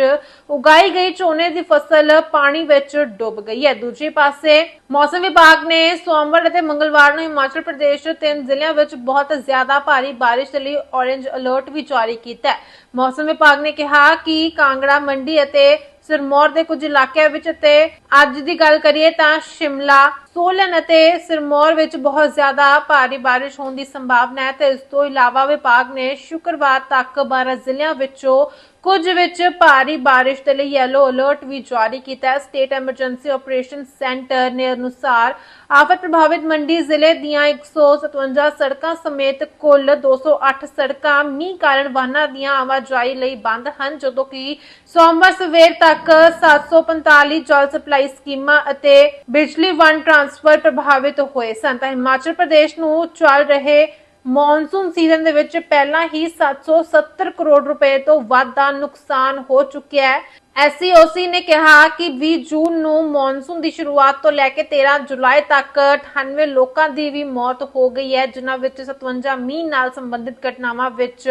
ਉਗਾਈ ਗਈ ਝੋਨੇ ਦੀ ਫਸਲ ਪਾਣੀ ਵਿੱਚ ਡੁੱਬ ਗਈ ਹੈ। ਦੂਜੇ ਪਾਸੇ ਮੌਸਮ ਵਿਭਾਗ ਨੇ ਸੋਮਵਾਰ ਅਤੇ ਮੰਗਲਵਾਰ ਨੂੰ ਹਿਮਾਚਲ ਪ੍ਰਦੇਸ਼ ਦੇ ਤਿੰਨ ਜ਼ਿਲ੍ਹਿਆਂ ਵਿੱਚ ਬਹੁਤ ਜ਼ਿਆਦਾ ਭਾਰੀ ਬਾਰਿਸ਼ ਦੇ ਲਈ ਔਰੇਂਜ ਅਲਰਟ ਵੀ ਜਾਰੀ ਕੀਤਾ ਹੈ। ਮੌਸਮ ਵਿਭਾਗ ਨੇ ਕਿਹਾ ਕਿ ਕਾਂਗੜਾ, ਮੰਡੀ ਅਤੇ ਸਿਰਮੌਰ ਦੇ ਕੁਝ ਇਲਾਕਿਆਂ ਵਿੱਚ ਤੇ ਅੱਜ ਦੀ ਗੱਲ ਕਰੀਏ ਤਾਂ ਸ਼ਿਮਲਾ, ਸੋਲਨ ਅਤੇ ਸਿਰਮੌਰ ਵਿੱਚ ਬਹੁਤ ਜ਼ਿਆਦਾ ਭਾਰੀ ਬਾਰਿਸ਼ ਹੋਣ ਦੀ ਸੰਭਾਵਨਾ ਹੈ ਤੇ ਇਸ ਤੋਂ ਇਲਾਵਾ ਵਿਭਾਗ ਨੇ ਸ਼ੁੱਕਰਵਾਰ ਤੱਕ 12 ਜ਼ਿਲ੍ਹਿਆਂ ਵਿੱਚੋਂ ਕੁਝ ਵਿੱਚ ਭਾਰੀ ਬਾਰਿਸ਼ ਦੇ ਲਈ ਯੈਲੋ ਅਲਰਟ ਵੀ ਜਾਰੀ ਕੀਤਾ ਹੈ। ਸਟੇਟ ਐਮਰਜੈਂਸੀ ਆਪਰੇਸ਼ਨ ਸੈਂਟਰ ਨੇ ਅਨੁਸਾਰ ਆਫਤ ਪ੍ਰਭਾਵਿਤ ਮੰਡੀ ਜ਼ਿਲ੍ਹੇ ਦੀਆਂ 157 ਸੜਕਾਂ ਸਮੇਤ ਕੁੱਲ 208 ਸੜਕਾਂ ਮੀਂਹ ਕਾਰਨ ਵਾਹਨਾਂ ਦੀਆਂ ਆਵਾਜਾਈ ਲਈ ਬੰਦ ਹਨ, ਜਦੋਂ ਕਿ ਸੋਮਵਾਰ ਸਵੇਰ ਤੱਕ 745 ਜਲ ਸਪਲਾਈ ਸਕੀਮਾਂ ਅਤੇ ਬਿਜਲੀ ਵੰਡ ਟ੍ਰਾਂਸਫਰ ਪ੍ਰਭਾਵਿਤ ਹੋਏ ਸਨ। ਤਾਂ ਹਿਮਾਚਲ ਪ੍ਰਦੇਸ਼ ਨੂੰ ਚੱਲ ਰਹੇ ਮੌਨਸੂਨ ਸੀਜ਼ਨ ਦੇ ਵਿੱਚ ਪਹਿਲਾਂ ਹੀ 770 ਕਰੋੜ ਰੁਪਏ ਤੋਂ ਵੱਧ ਦਾ ਨੁਕਸਾਨ ਹੋ ਚੁੱਕਿਆ ਹੈ। ਐਸਸੀਓਸੀ ਨੇ ਕਿਹਾ ਕਿ 20 ਜੂਨ ਨੂੰ ਮੌਨਸੂਨ ਦੀ ਸ਼ੁਰੂਆਤ ਤੋਂ ਲੈ ਕੇ 13 ਜੁਲਾਈ ਤੱਕ 98 ਲੋਕਾਂ ਦੀ ਵੀ ਮੌਤ ਹੋ ਗਈ ਹੈ, ਜਿਨ੍ਹਾਂ ਵਿੱਚ 57 ਮੀਂਹ ਨਾਲ ਸੰਬੰਧਿਤ ਘਟਨਾਵਾਂ ਵਿੱਚ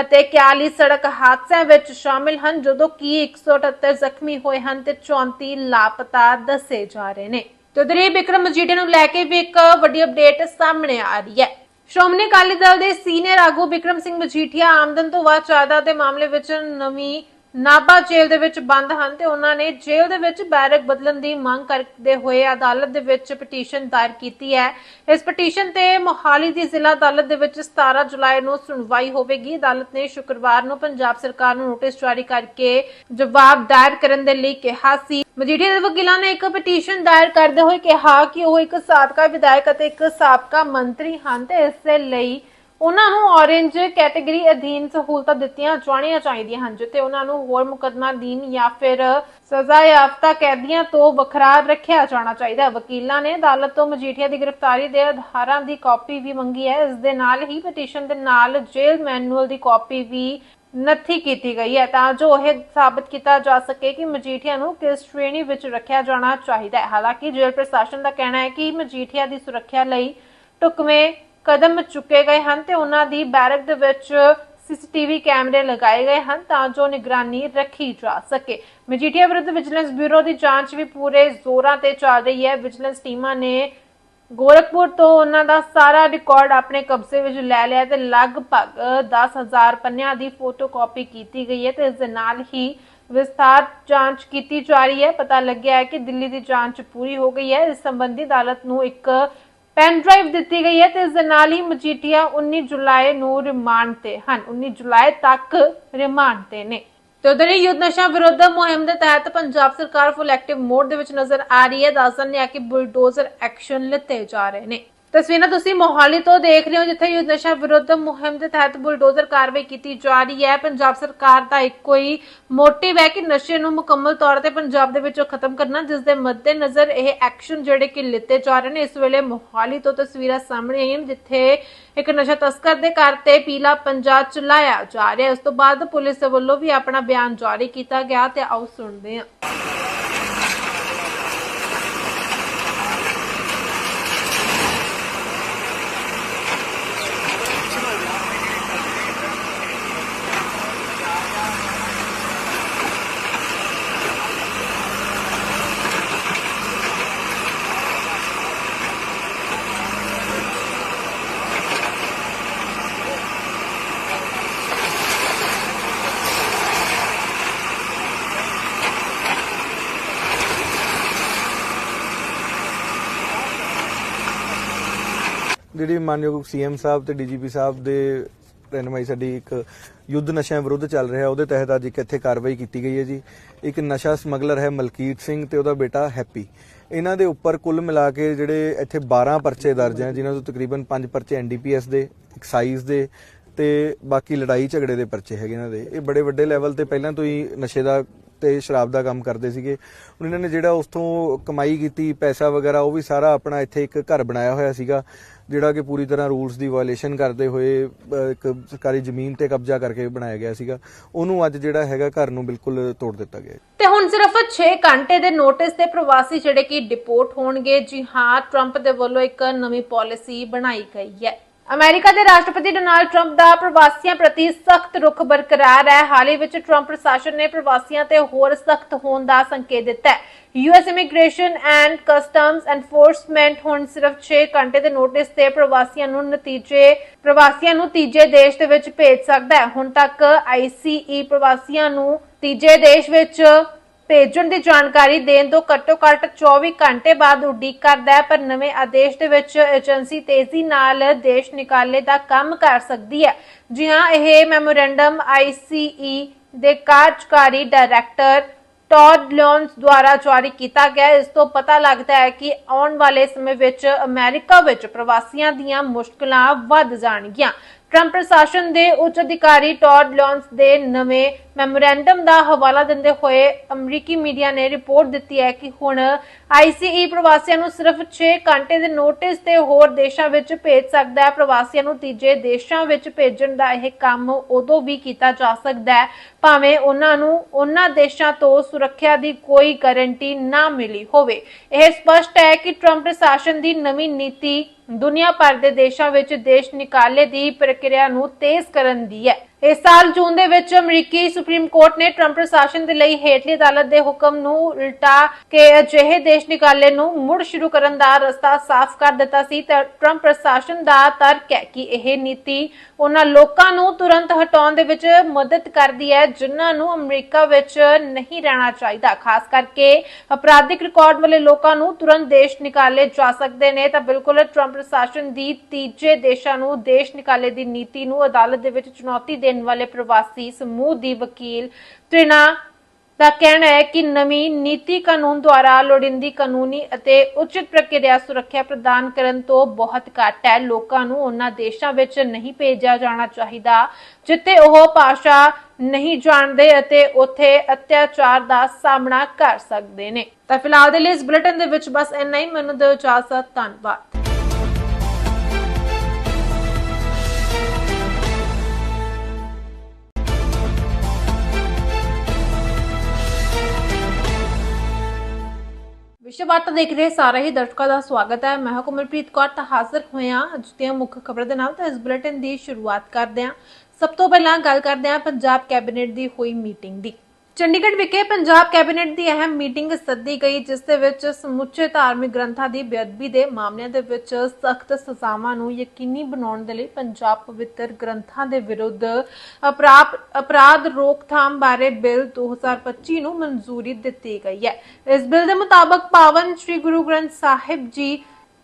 ਅਤੇ 41 ਸੜਕ ਹਾਦਸਿਆਂ ਵਿੱਚ ਸ਼ਾਮਿਲ ਹਨ, ਜਦੋਂ ਕਿ 178 ਜ਼ਖਮੀ ਹੋਏ ਹਨ ਤੇ 34 ਲਾਪਤਾ ਦੱਸੇ ਜਾ ਰਹੇ ਨੇ। ਤੇ ਉਧਰ ਇਹ ਮਜੀਠੀਆ ਨੂੰ ਲੈ ਕੇ ਵੀ ਇੱਕ ਵੱਡੀ ਅਪਡੇਟ ਸਾਹਮਣੇ ਆ ਰਹੀ ਹੈ। ਸ਼੍ਰੋਮਣੀ ਅਕਾਲੀ ਦਲ ਦੇ ਸੀਨੀਅਰ ਆਗੂ ਵਿਕਰਮ ਸਿੰਘ ਮਜੀਠੀਆ ਆਮਦਨ ਤੋਂ ਵੱਧ ਜਾਇਦਾਦ ਦੇ ਮਾਮਲੇ ਵਿੱਚ ਨਵੀਂ ਨਾਭਾ ਜੇਲ੍ਹ ਦੇ ਵਿੱਚ ਬੰਦ ਹਨ ਤੇ ਉਹਨਾਂ ਨੇ ਜੇਲ੍ਹ ਦੇ ਵਿੱਚ ਬੈਰਕ ਬਦਲਣ ਦੀ ਮੰਗ ਕਰਦੇ ਹੋਏ ਅਦਾਲਤ ਦੇ ਵਿੱਚ ਪਟੀਸ਼ਨ ਦਾਇਰ ਕੀਤੀ ਹੈ। ਇਸ ਪਟੀਸ਼ਨ ਤੇ ਮੋਹਾਲੀ ਦੀ ਜ਼ਿਲ੍ਹਾ ਅਦਾਲਤ ਦੇ ਵਿੱਚ 17 ਜੁਲਾਈ ਨੂੰ ਸੁਣਵਾਈ ਹੋਵੇਗੀ। ਅਦਾਲਤ ਨੇ ਸ਼ੁੱਕਰਵਾਰ ਨੂੰ ਪੰਜਾਬ ਸਰਕਾਰ ਨੂੰ ਨੋਟਿਸ ਜਾਰੀ ਕਰਕੇ ਜਵਾਬ ਦਾਇਰ ਕਰਨ ਦੇ ਲਈ ਕਿਹਾ ਸੀ। ਮਜੀਠੀਆ ਦੇ ਵਕੀਲਾਂ ਨੇ ਇੱਕ ਪਟੀਸ਼ਨ ਦਾਇਰ ਕਰਦੇ ਹੋਏ ਕਿਹਾ ਕਿ ਉਹ ਇੱਕ ਸਾਬਕਾ ਵਿਧਾਇਕ ਅਤੇ ਇੱਕ ਸਾਬਕਾ ਮੰਤਰੀ ਹਨ ਤੇ ਇਸ ਲਈ ਉਹਨਾਂ ਨੂੰ ਔਰੇਂਜ ਕੈਟਾਗਰੀ ਅਧੀਨ ਸਹੂਲਤਾਂ ਦਿੱਤੀਆਂ ਜਾਣੀਆਂ ਚਾਹੀਦੀਆਂ ਹਨ, ਜਿੱਥੇ ਉਹਨਾਂ ਨੂੰ ਹੋਰ ਮੁਕੱਦਮਾ ਦੀਨ ਜਾਂ ਫਿਰ ਸਜ਼ਾ ਯਾਫਤਾ ਕੈਦੀਆਂ ਤੋਂ ਵੱਖਰਾ ਰੱਖਿਆ ਜਾਣਾ ਚਾਹੀਦਾ ਹੈ। ਵਕੀਲਾਂ ਨੇ ਅਦਾਲਤ ਤੋਂ ਮਜੀਠੀਆ ਦੀ ਗ੍ਰਿਫਤਾਰੀ ਦੇ ਆਧਾਰਾਂ ਦੀ ਕਾਪੀ ਵੀ ਮੰਗੀ ਹੈ। ਇਸ ਦੇ ਨਾਲ ਹੀ ਪਟੀਸ਼ਨ ਦੇ ਨਾਲ ਜੇਲ੍ਹ ਮੈਨੂਅਲ ਦੀ ਕਾਪੀ ਵੀ ਨੱਥੀ ਕੀਤੀ ਗਈ ਹੈ। ਤਾਂ ਜੋ ਇਹ ਸਾਬਤ ਕੀਤਾ ਜਾ ਸਕੇ ਕਿ ਮਜੀਠੀਆ ਨੂੰ ਕਿਸ ਸ਼੍ਰੇਣੀ ਵਿੱਚ ਰੱਖਿਆ ਜਾਣਾ ਚਾਹੀਦਾ ਹੈ। ਹਾਲਾਂਕਿ ਜੇਲ੍ਹ ਪ੍ਰਸ਼ਾਸਨ ਦਾ ਕਹਿਣਾ ਹੈ ਕਿ ਮਜੀਠੀਆ ਦੀ ਸੁਰੱਖਿਆ ਲਈ ਢੁਕਵੇਂ ਕਦਮ ਚੁੱਕੇ ਗਏ ਹਨ ਤੇ ਉਹਨਾਂ ਦੀ ਬੈਰਕ ਦੇ ਵਿੱਚ ਸੀਸੀਟੀਵੀ ਕੈਮਰੇ ਲਗਾਏ ਗਏ ਹਨ ਤਾਂ ਜੋ ਨਿਗਰਾਨੀ ਰੱਖੀ ਜਾ ਸਕੇ। ਮਜੀਠੀਆ ਵਿਰੁੱਧ ਵਿਜੀਲੈਂਸ ਬਿਊਰੋ ਦੀ ਜਾਂਚ ਵੀ ਪੂਰੇ ਜ਼ੋਰਾਂ ਤੇ ਚੱਲ ਰਹੀ ਹੈ। ਵਿਜੀਲੈਂਸ ਟੀਮਾਂ ਨੇ ਗੋਰਖਪੁਰ ਤੋਂ ਉਹਨਾਂ ਦਾ ਸਾਰਾ ਰਿਕਾਰਡ ਆਪਣੇ ਕਬਜ਼ੇ ਵਿੱਚ ਲੈ ਲਿਆ ਤੇ ਲਗਭਗ 10000 ਪੰਨਿਆਂ ਦੀ ਫੋਟੋਕਾਪੀ ਕੀਤੀ ਗਈ ਹੈ ਤੇ ਇਸ ਦੇ ਨਾਲ ਹੀ ਵਿਸਥਾਰ ਜਾਂਚ ਕੀਤੀ ਜਾ ਰਹੀ ਹੈ। ਪਤਾ ਲੱਗਿਆ ਹੈ ਕਿ ਦਿੱਲੀ ਦੀ ਜਾਂਚ ਪੂਰੀ ਹੋ ਗਈ ਹੈ। ਇਸ ਸੰਬੰਧੀ ਅਦਾਲਤ ਨੂੰ ਇੱਕ ਪੈਨ ਡਰਾਈਵ ਦਿੱਤੀ ਗਈ ਹੈ ਤੇ ਇਸ ਦੇ ਨਾਲ ਹੀ ਮਜੀਠੀਆ 19 ਜੁਲਾਈ ਨੂੰ ਰਿਮਾਂਡ ਤੇ ਹਨ। 19 ਜੁਲਾਈ ਤੱਕ ਰਿਮਾਂਡ ਤੇ ਨੇ। ਤੇ ਉਧਰ ਹੀ ਯੁੱਧ ਨਸ਼ਾ ਵਿਰੋਧ ਮੁਹਿੰਮ ਦੇ ਤਹਿਤ ਪੰਜਾਬ ਸਰਕਾਰ ਫੁੱਲ ਐਕਟਿਵ ਮੋਡ ਦੇ ਵਿੱਚ ਨਜ਼ਰ ਆ ਰਹੀ ਹੈ। ਦੱਸਣ ਨੇ ਕਿ ਬੁਲਡੋਜ਼ਰ ਐਕਸ਼ਨ ਲਿੱਤੇ ਜਾ ਰਹੇ ਨੇ। ਤਸਵੀਰਾਂ ਤੁਸੀਂ ਮੋਹਾਲੀ ਤੋਂ ਦੇਖ ਰਹੇ ਹੋ, ਜਿੱਥੇ ਯੁੱਧ ਨਸ਼ਾ ਵਿਰੋਧ ਮੁਹਿੰਮ ਦੇ ਤਹਿਤ ਬੁਲਡੋਜ਼ਰ ਕਾਰਵਾਈ ਕੀਤੀ ਜਾ ਰਹੀ ਹੈ। ਪੰਜਾਬ ਸਰਕਾਰ ਦਾ ਇੱਕੋ ਹੀ ਮੋਟਿਵ ਹੈ ਕਿ ਨਸ਼ੇ ਨੂੰ ਮੁਕੰਮਲ ਤੌਰ ਤੇ ਪੰਜਾਬ ਦੇ ਵਿੱਚੋਂ ਖਤਮ ਕਰਨਾ, ਜਿਸ ਦੇ ਮੱਦੇਨਜ਼ਰ ਇਹ ਐਕਸ਼ਨ ਜਿਹੜੇ ਕਿ ਲਿੱਤੇ ਜਾ ਰਹੇ ਨੇ, ਇਸ ਵੇਲੇ ਮੋਹਾਲੀ ਤੋਂ ਤਸਵੀਰਾਂ ਸਾਹਮਣੇ ਆਈਆਂ ਨੇ, ਜਿੱਥੇ ਇੱਕ ਨਸ਼ਾ ਤਸਕਰ ਦੇ ਘਰ ਤੇ ਪੀਲਾ ਪੰਜਾ ਚਲਾਇਆ ਜਾ ਰਿਹਾ। ਉਸ ਤੋਂ ਬਾਅਦ ਪੁਲਿਸ ਦੇ ਵੱਲੋਂ ਵੀ ਆਪਣਾ ਬਿਆਨ ਜਾਰੀ ਕੀਤਾ ਗਿਆ ਤੇ ਆਓ ਸੁਣਦੇ ਹਾਂ। ਜਿਹੜੀ ਮਾਨਯੋਗ ਸੀਐਮ ਸਾਹਿਬ ਤੇ ਡੀਜੀਪੀ ਸਾਹਿਬ ਦੇ ਰਹਿਨਮਾਈ ਸਾਡੀ ਇੱਕ ਯੁੱਧ ਨਸ਼ਿਆਂ ਵਿਰੁੱਧ ਚੱਲ ਰਿਹਾ, ਉਹਦੇ ਤਹਿਤ ਅੱਜ ਇੱਕ ਇੱਥੇ ਕਾਰਵਾਈ ਕੀਤੀ ਗਈ ਹੈ ਜੀ। ਇੱਕ ਨਸ਼ਾ ਸਮਗਲਰ ਹੈ ਮਲਕੀਤ ਸਿੰਘ ਤੇ ਉਹਦਾ ਬੇਟਾ ਹੈਪੀ। ਇਹਨਾਂ ਦੇ ਉੱਪਰ ਕੁੱਲ ਮਿਲਾ ਕੇ ਜਿਹੜੇ ਇੱਥੇ 12 ਪਰਚੇ ਦਰਜ ਹੈ, ਜਿਨ੍ਹਾਂ ਤੋਂ ਤਕਰੀਬਨ 5 ਪਰਚੇ ਐਨਡੀਪੀਐਸ ਦੇ ਐਕਸਾਈਜ਼ ਦੇ ਤੇ ਬਾਕੀ ਲੜਾਈ ਝਗੜੇ ਦੇ ਪਰਚੇ ਹੈਗੇ ਇਹਨਾਂ ਦੇ। ਇਹ ਬੜੇ ਵੱਡੇ ਲੈਵਲ ਤੇ ਪਹਿਲਾਂ ਤੋਂ ਹੀ ਨਸ਼ੇ ਦਾ ਤੇ ਸ਼ਰਾਬ ਦਾ ਕੰਮ ਕਰਦੇ ਸੀਗੇ। ਹੁਣ ਨੇ ਜਿਹੜਾ ਉਸ ਤੋਂ ਕਮਾਈ ਕੀਤੀ, ਪੈਸਾ ਵਗੈਰਾ, ਉਹ ਵੀ ਸਾਰਾ ਆਪਣਾ ਇੱਥੇ ਇੱਕ ਘਰ ਬਣਾਇਆ ਹੋਇਆ ਸੀਗਾ, ਜਿਹੜਾ ਕਿ ਪੂਰੀ ਤਰ੍ਹਾਂ ਰੂਲਸ ਦੀ ਵਾਇਲੇਸ਼ਨ ਕਰਦੇ ਹੋਏ ਇੱਕ ਸਰਕਾਰੀ ਜ਼ਮੀਨ ਤੇ ਕਬਜ਼ਾ ਕਰਕੇ ਬਣਾਇਆ ਗਿਆ ਸੀਗਾ। ਉਹਨੂੰ ਅੱਜ ਜਿਹੜਾ ਹੈਗਾ ਘਰ ਨੂੰ ਬਿਲਕੁਲ ਤੋੜ ਦਿੱਤਾ ਗਿਆ ਤੇ ਹੁਣ ਸਿਰਫ 6 ਘੰਟੇ ਦੇ ਨੋਟਿਸ ਤੇ ਪ੍ਰਵਾਸੀ ਜਿਹੜੇ ਕਿ ਡਿਪੋਰਟ ਹੋਣਗੇ, ਜੀ ਹਾਂ ਟਰੰਪ ਦੇ ਵੱਲੋਂ ਇੱਕ ਨਵੀਂ ਪਾਲਿਸੀ ਬਣਾਈ ਗਈ ਹੈ। ਅਮਰੀਕਾ ਦੇ ਰਾਸ਼ਟਰਪਤੀ ਡੋਨਾਲਡ ਟਰੰਪ ਦਾ ਪ੍ਰਵਾਸੀਆਂ ਪ੍ਰਤੀ ਸਖਤ ਰੁਖ ਬਰਕਰਾਰ ਹੈ। ਹਾਲ ਵਿੱਚ ਟਰੰਪ ਪ੍ਰਸ਼ਾਸਨ ਨੇ ਪ੍ਰਵਾਸੀਆਂ ਤੇ ਹੋਰ ਸਖਤ ਹੋਣ ਦਾ ਸੰਕੇਤ ਦਿੱਤਾ ਹੈ। US immigration and customs enforcement ਹੁਣ ਸਿਰਫ 6 ਘੰਟੇ ਦੇ ਨੋਟਿਸ ਤੇ ਪ੍ਰਵਾਸੀਆਂ ਨੂੰ ਨਤੀਜੇ, ਪ੍ਰਵਾਸੀਆਂ ਨੂੰ ਤੀਜੇ ਦੇਸ਼ ਦੇ ਵਿੱਚ ਭੇਜ ਸਕਦਾ ਹੈ। ਹੁਣ ਤੱਕ ਆਈਸੀਈ ਪ੍ਰਵਾਸੀਆਂ ਨੂੰ ਤੀਜੇ ਦੇਸ਼ ਵਿੱਚ ਭੇਜਣ ਦੀ ਜਾਣਕਾਰੀ ਦੇਣ ਤੋਂ ਘੱਟੋ ਘੱਟ 24 ਘੰਟੇ ਬਾਅਦ ਉਡੀਕ ਕਰਦਾ ਹੈ, ਪਰ ਨਵੇਂ ਆਦੇਸ਼ ਦੇ ਵਿੱਚ ਏਜੰਸੀ ਤੇਜ਼ੀ ਨਾਲ ਦੇਸ਼ ਨਿਕਾਲੇ ਦਾ ਕੰਮ ਕਰ ਸਕਦੀ ਹੈ। ਜੀ ਹਾਂ, ਇਹ ਮੈਮੋਰੈਂਡਮ ਆਈਸੀਈ ਦੇ ਕਾਰਜਕਾਰੀ ਡਾਇਰੈਕਟਰ ਟੌਡ ਲਿਓਨਸ ਦੁਆਰਾ ਜਾਰੀ ਕੀਤਾ ਗਿਆ ਇਸ ਤੋਂ ਪਤਾ ਲੱਗਦਾ ਹੈ ਕਿ ਆਉਣ ਵਾਲੇ ਸਮੇਂ ਵਿੱਚ ਅਮਰੀਕਾ ਵਿੱਚ ਪ੍ਰਵਾਸੀਆਂ ਦੀਆਂ ਮੁਸ਼ਕਲਾਂ ਵੱਧ ਜਾਣਗੀਆਂ। ਟਰੰਪ ਪ੍ਰਸ਼ਾਸਨ ਦੇ ਉੱਚ ਅਧਿਕਾਰੀ ਟੌਡ ਲਿਓਨਸ ਦੇ ਨਵੇਂ ਮੈਮੋਰੈਂਡਮ ਦਾ ਹਵਾਲਾ ਦਿੰਦੇ ਹੋਏ ਅਮਰੀਕੀ ਮੀਡੀਆ ਨੇ ਰਿਪੋਰਟ ਦਿੱਤੀ ਹੈ ਕਿ ਹੁਣ ਆਈਸੀਈ ਪ੍ਰਵਾਸੀਆਂ ਨੂੰ ਸਿਰਫ 6 ਘੰਟੇ ਦੇ ਨੋਟਿਸ ਤੇ ਹੋਰ ਦੇਸ਼ਾਂ ਵਿੱਚ ਭੇਜ ਸਕਦਾ ਹੈ। ਪ੍ਰਵਾਸੀਆਂ ਨੂੰ ਤੀਜੇ ਦੇਸ਼ਾਂ ਵਿੱਚ ਭੇਜਣ ਦਾ ਇਹ ਕੰਮ ਉਦੋਂ ਵੀ ਕੀਤਾ ਜਾ ਸਕਦਾ ਹੈ, ਭਾਵੇਂ ਉਹਨਾਂ ਨੂੰ ਉਹਨਾਂ ਦੇਸ਼ਾਂ ਤੋਂ ਸੁਰੱਖਿਆ ਦੀ ਕੋਈ ਗਾਰੰਟੀ ਨਾ ਮਿਲੀ ਹੋਵੇ। ਇਹ ਸਪਸ਼ਟ ਹੈ ਕਿ ਟਰੰਪ ਪ੍ਰਸ਼ਾਸਨ ਦੀ ਨਵੀਂ ਨੀਤੀ ਦੁਨੀਆ ਭਰ ਦੇ ਦੇਸ਼ਾਂ ਵਿੱਚ ਦੇਸ਼ ਨਿਕਾਲੇ ਦੀ ਪ੍ਰਕਿਰਿਆ ਨੂੰ ਤੇਜ਼ ਕਰਨ ਦੀ ਹੈ। ਇਸ ਸਾਲ ਜੂਨ ਦੇ ਵਿੱਚ ਅਮਰੀਕੀ ਸੁਪਰੀਮ ਕੋਰਟ ਨੇ ਟਰੰਪ ਪ੍ਰਸ਼ਾਸਨ ਦੇ ਲਈ ਹੇਠਲੀ ਅਦਾਲਤ ਦੇ ਹੁਕਮ ਨੂੰ ਉਲਟਾ ਕੇ ਅਜਿਹੇ ਦੇਸ਼ ਨਿਕਾਲੇ ਨੂੰ ਮੁੜ ਸ਼ੁਰੂ ਕਰਨ ਦਾ ਰਸਤਾ ਸਾਫ਼ ਕਰ ਦਿੱਤਾ ਸੀ। ਤੇ ਟਰੰਪ ਪ੍ਰਸ਼ਾਸਨ ਦਾ ਤਰਕ ਹੈ ਕਿ ਇਹ ਨੀਤੀ ਉਹਨਾਂ ਲੋਕਾਂ ਨੂੰ ਤੁਰੰਤ ਹਟਾਉਣ ਦੇ ਵਿੱਚ ਮਦਦ ਕਰਦੀ ਹੈ, ਜਿਨ੍ਹਾਂ ਨੂੰ ਅਮਰੀਕਾ ਵਿੱਚ ਨਹੀਂ ਰਹਿਣਾ ਚਾਹੀਦਾ। ਖਾਸ ਕਰਕੇ ਅਪਰਾਧਿਕ ਰਿਕਾਰਡ ਵਾਲੇ ਲੋਕਾਂ ਨੂੰ ਤੁਰੰਤ ਦੇਸ਼ ਨਿਕਾਲੇ ਜਾ ਸਕਦੇ ਨੇ। ਤਾਂ ਬਿਲਕੁਲ ਟਰੰਪ ਪ੍ਰਸ਼ਾਸਨ ਦੀ ਤੀਜੇ ਦੇਸ਼ਾਂ ਨੂੰ ਦੇਸ਼ ਨਿਕਾਲੇ ਦੀ ਨੀਤੀ ਨੂੰ ਅਦਾਲਤ ਦੇ ਵਿੱਚ ਚੁਣੌਤੀ ਦੇ ਦੇਣ ਵਾਲੇ ਪ੍ਰਵਾਸੀ ਸਮੂਹ ਦੀ ਵਕੀਲ ਤ੍ਰਿਨਾ ਦਾ ਕਹਿਣਾ ਹੈ ਕਿ ਨਵੀਂ ਨੀਤੀ ਕਾਨੂੰਨ ਦੁਆਰਾ ਲੋੜੀਂਦੀ ਕਾਨੂੰਨੀ ਅਤੇ ਉਚਿਤ ਪ੍ਰਕਿਰਿਆ ਸੁਰੱਖਿਆ ਪ੍ਰਦਾਨ ਕਰਨ ਤੋਂ ਬਹੁਤ ਘੱਟ ਹੈ। ਲੋਕਾਂ ਨੂੰ ਉਹਨਾਂ ਦੇਸ਼ਾਂ ਵਿੱਚ ਨਹੀਂ ਭੇਜਿਆ ਜਾਣਾ ਚਾਹੀਦਾ, ਜਿੱਥੇ ਉਹ ਭਾਸ਼ਾ ਨਹੀਂ ਜਾਣਦੇ ਅਤੇ ਉੱਥੇ ਅਤਿਆਚਾਰ ਦਾ ਸਾਹਮਣਾ ਕਰ ਸਕਦੇ ਨੇ। ਤਾਂ ਫਿਲਹਾਲ ਦੇ ਲਈ ਇਸ ਬੁਲੇਟਿਨ ਦੇ ਵਿੱਚ ਬਸ ਇੰਨਾ ਹੀ। ਮੈਨੂੰ ਦਿਓ ਇਜਾਜ਼ਤ। ਧੰਨਵਾਦ। ਵਿਸ਼ਵ ਵਾਰਤਾ ਦੇਖ ਰਹੇ ਸਾਰੇ ਹੀ ਦਰਸ਼ਕਾਂ ਦਾ ਸਵਾਗਤ ਹੈ। ਮੈਂ ਹਾਂ ਕਮਲਪ੍ਰੀਤ ਕੌਰ, ਤਾਂ ਹਾਜ਼ਰ ਹੋਇਆ ਅੱਜ ਦੀਆਂ ਮੁੱਖ ਖਬਰਾਂ ਦੇ ਨਾਲ। ਤਾਂ ਇਸ ਬੁਲੇਟਿਨ ਦੀ ਸ਼ੁਰੂਆਤ ਕਰਦੇ ਹਾਂ। ਸਭ ਤੋਂ ਪਹਿਲਾਂ ਗੱਲ ਕਰਦੇ ਹਾਂ ਪੰਜਾਬ ਕੈਬਨਿਟ ਦੀ ਹੋਈ ਮੀਟਿੰਗ ਦੀ। ਚੰਡੀਗੜ੍ਹ ਵਿਖੇ ਪੰਜਾਬ ਕੈਬਨਿਟ ਦੀ ਅਹਿਮ ਮੀਟਿੰਗ ਸੱਦੀ ਗਈ, ਜਿਸ ਦੇ ਵਿੱਚ ਸਮੁੱਚੇ ਧਾਰਮਿਕ ਗ੍ਰੰਥਾਂ ਦੀ ਬੇਅਦਬੀ ਦੇ ਮਾਮਲਿਆਂ ਦੇ ਵਿੱਚ ਸਖਤ ਸਜ਼ਾਵਾਂ ਨੂੰ ਯਕੀਨੀ ਬਣਾਉਣ ਦੇ ਲਈ ਪੰਜਾਬ ਪਵਿੱਤਰ ਗ੍ਰੰਥਾਂ ਦੇ ਵਿਰੁੱਧ ਅਪਰਾਧ ਅਪਰਾਧ ਰੋਕਥਾਮ ਬਾਰੇ ਬਿੱਲ 2025 ਨੂੰ ਮਨਜ਼ੂਰੀ ਦਿੱਤੀ ਗਈ ਹੈ। ਇਸ ਬਿੱਲ ਦੇ ਮੁਤਾਬਕ ਪਾਵਨ ਸ੍ਰੀ ਗੁਰੂ ਗ੍ਰੰਥ ਸਾਹਿਬ ਜੀ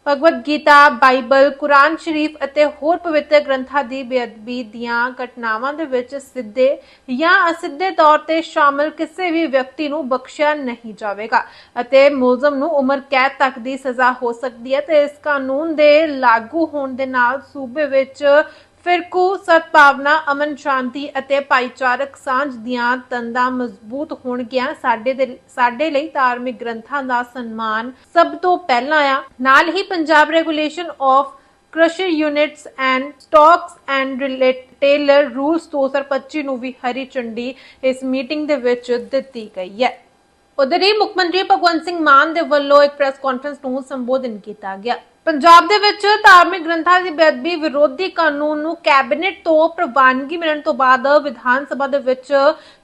ਭਗਵਦ ਗੀਤਾ, ਬਾਈਬਲ, ਕੁਰਾਨ ਸ਼ਰੀਫ ਅਤੇ ਹੋਰ ਪਵਿੱਤਰ ਗ੍ਰੰਥਾਂ ਦੀ ਬੇਅਦਬੀ ਦੀਆਂ ਘਟਨਾਵਾਂ ਦੇ ਵਿੱਚ ਸਿੱਧੇ ਜਾਂ ਅਸਿੱਧੇ ਤੌਰ ਤੇ ਸ਼ਾਮਲ ਕਿਸੇ ਵੀ ਵਿਅਕਤੀ ਨੂੰ ਬਖਸ਼ਿਆ ਨਹੀਂ ਜਾਵੇਗਾ ਅਤੇ ਮੁਲਜ਼ਮ ਨੂੰ ਉਮਰ ਕੈਦ ਤੱਕ ਦੀ ਸਜ਼ਾ ਹੋ ਸਕਦੀ ਹੈ ਤੇ ਇਸ ਕਾਨੂੰਨ ਦੇ ਲਾਗੂ ਹੋਣ ਦੇ ਨਾਲ ਸੂਬੇ ਵਿੱਚ ਫਿਰਕੂ, ਸਦਭਾਵਨਾ, ਅਮਨ ਸ਼ਾਂਤੀ ਅਤੇ ਭਾਈਚਾਰਕ ਸਾਂਝ ਦੀਆਂ ਤੰਦਾਂ ਮਜ਼ਬੂਤ ਹੋਣਗੀਆਂ। ਸਾਡੇ ਦੇ ਸਾਡੇ ਲਈ ਧਾਰਮਿਕ ਗ੍ਰੰਥਾਂ ਦਾ ਸਨਮਾਨ ਸਭ ਤੋਂ ਪਹਿਲਾਂ ਆ। ਨਾਲ ਹੀ Punjab regulation of crusher units and stocks and retailer rules 2025 ਨੂੰ ਵੀ ਹਰੀ ਝੰਡੀ ਇਸ ਮੀਟਿੰਗ ਦੇ ਵਿੱਚ ਦਿੱਤੀ ਗਈ ਹੈ। ਉਧਰ ਹੀ ਮੁੱਖ ਮੰਤਰੀ ਭਗਵੰਤ ਸਿੰਘ ਮਾਨ ਦੇ ਵੱਲੋਂ ਇੱਕ ਪ੍ਰੈਸ ਕਾਨਫਰੰਸ ਨੂੰ ਸੰਬੋਧਨ ਕੀਤਾ ਗਿਆ। ਪੰਜਾਬ ਦੇ ਵਿੱਚ ਧਾਰਮਿਕ ਗ੍ਰੰਥਾਂ ਦੀ ਬੇਅਦਬੀ ਵਿਰੋਧੀ ਕਾਨੂੰਨ ਨੂੰ ਕੈਬਨਿਟ ਤੋਂ ਪ੍ਰਵਾਨਗੀ ਮਿਲਣ ਤੋਂ ਬਾਅਦ ਵਿਧਾਨ ਸਭਾ ਦੇ ਵਿੱਚ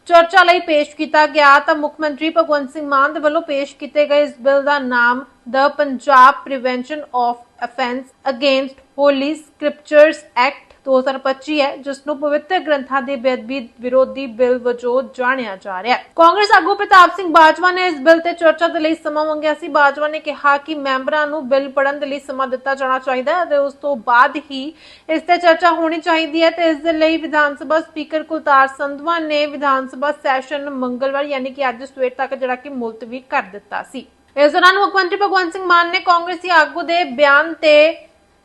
ਚਰਚਾ ਲਈ ਪੇਸ਼ ਕੀਤਾ ਗਿਆ, ਤਾਂ ਮੁੱਖ ਮੰਤਰੀ ਭਗਵੰਤ ਸਿੰਘ ਮਾਨ ਦੇ ਵੱਲੋਂ ਪੇਸ਼ ਕੀਤੇ ਗਏ ਇਸ ਬਿੱਲ ਦਾ ਨਾਮ the Punjab prevention of offence against holy scriptures act 2025 ਹੈ, ਜਿਸ ਨੂੰ ਪਵਿੱਤਰ ਗ੍ਰੰਥਾਂ ਦੀ ਬੇਅਦਬੀ ਵਿਰੋਧੀ ਬਿੱਲ ਵਜੋਂ ਜਾਣਿਆ ਜਾ ਰਿਹਾ ਹੈ। ਕਾਂਗਰਸ ਆਗੂ ਪ੍ਰਤਾਪ ਸਿੰਘ ਬਾਜਵਾ ਨੇ ਇਸ ਬਿੱਲ ਤੇ ਚਰਚਾ ਦੇ ਲਈ ਸਮਾਂ ਮੰਗਿਆ ਸੀ। ਬਾਜਵਾ ਨੇ ਕਿਹਾ ਕਿ ਮੈਂਬਰਾਂ ਨੂੰ ਬਿੱਲ ਪੜਨ ਦੇ ਲਈ ਸਮਾਂ ਦਿੱਤਾ ਜਾਣਾ ਚਾਹੀਦਾ ਹੈ ਅਤੇ ਉਸ ਤੋਂ ਬਾਅਦ ਹੀ ਇਸ ਤੇ ਚਰਚਾ ਹੋਣੀ ਚਾਹੀਦੀ ਹੈ ਤੇ ਇਸ ਦੇ ਲਈ ਵਿਧਾਨ ਸਭਾ ਸਪੀਕਰ ਕੁਲਤਾਰ ਸੰਧਵਾ ਨੇ ਵਿਧਾਨ ਸਭਾ ਸੈਸ਼ਨ ਮੰਗਲਵਾਰ ਯਾਨੀ ਕਿ ਅੱਜ ਸਵੇਰ ਤੱਕ ਜਿਹੜਾ ਕਿ ਮੁਲਤਵੀ ਕਰ ਦਿੱਤਾ ਸੀ। ਇਸ ਦੌਰਾਨ ਮੁੱਖ ਮੰਤਰੀ ਭਗਵੰਤ ਸਿੰਘ ਮਾਨ ਨੇ ਕਾਂਗਰਸੀ ਆਗੂ ਦੇ ਬਿਆਨ ਤੇ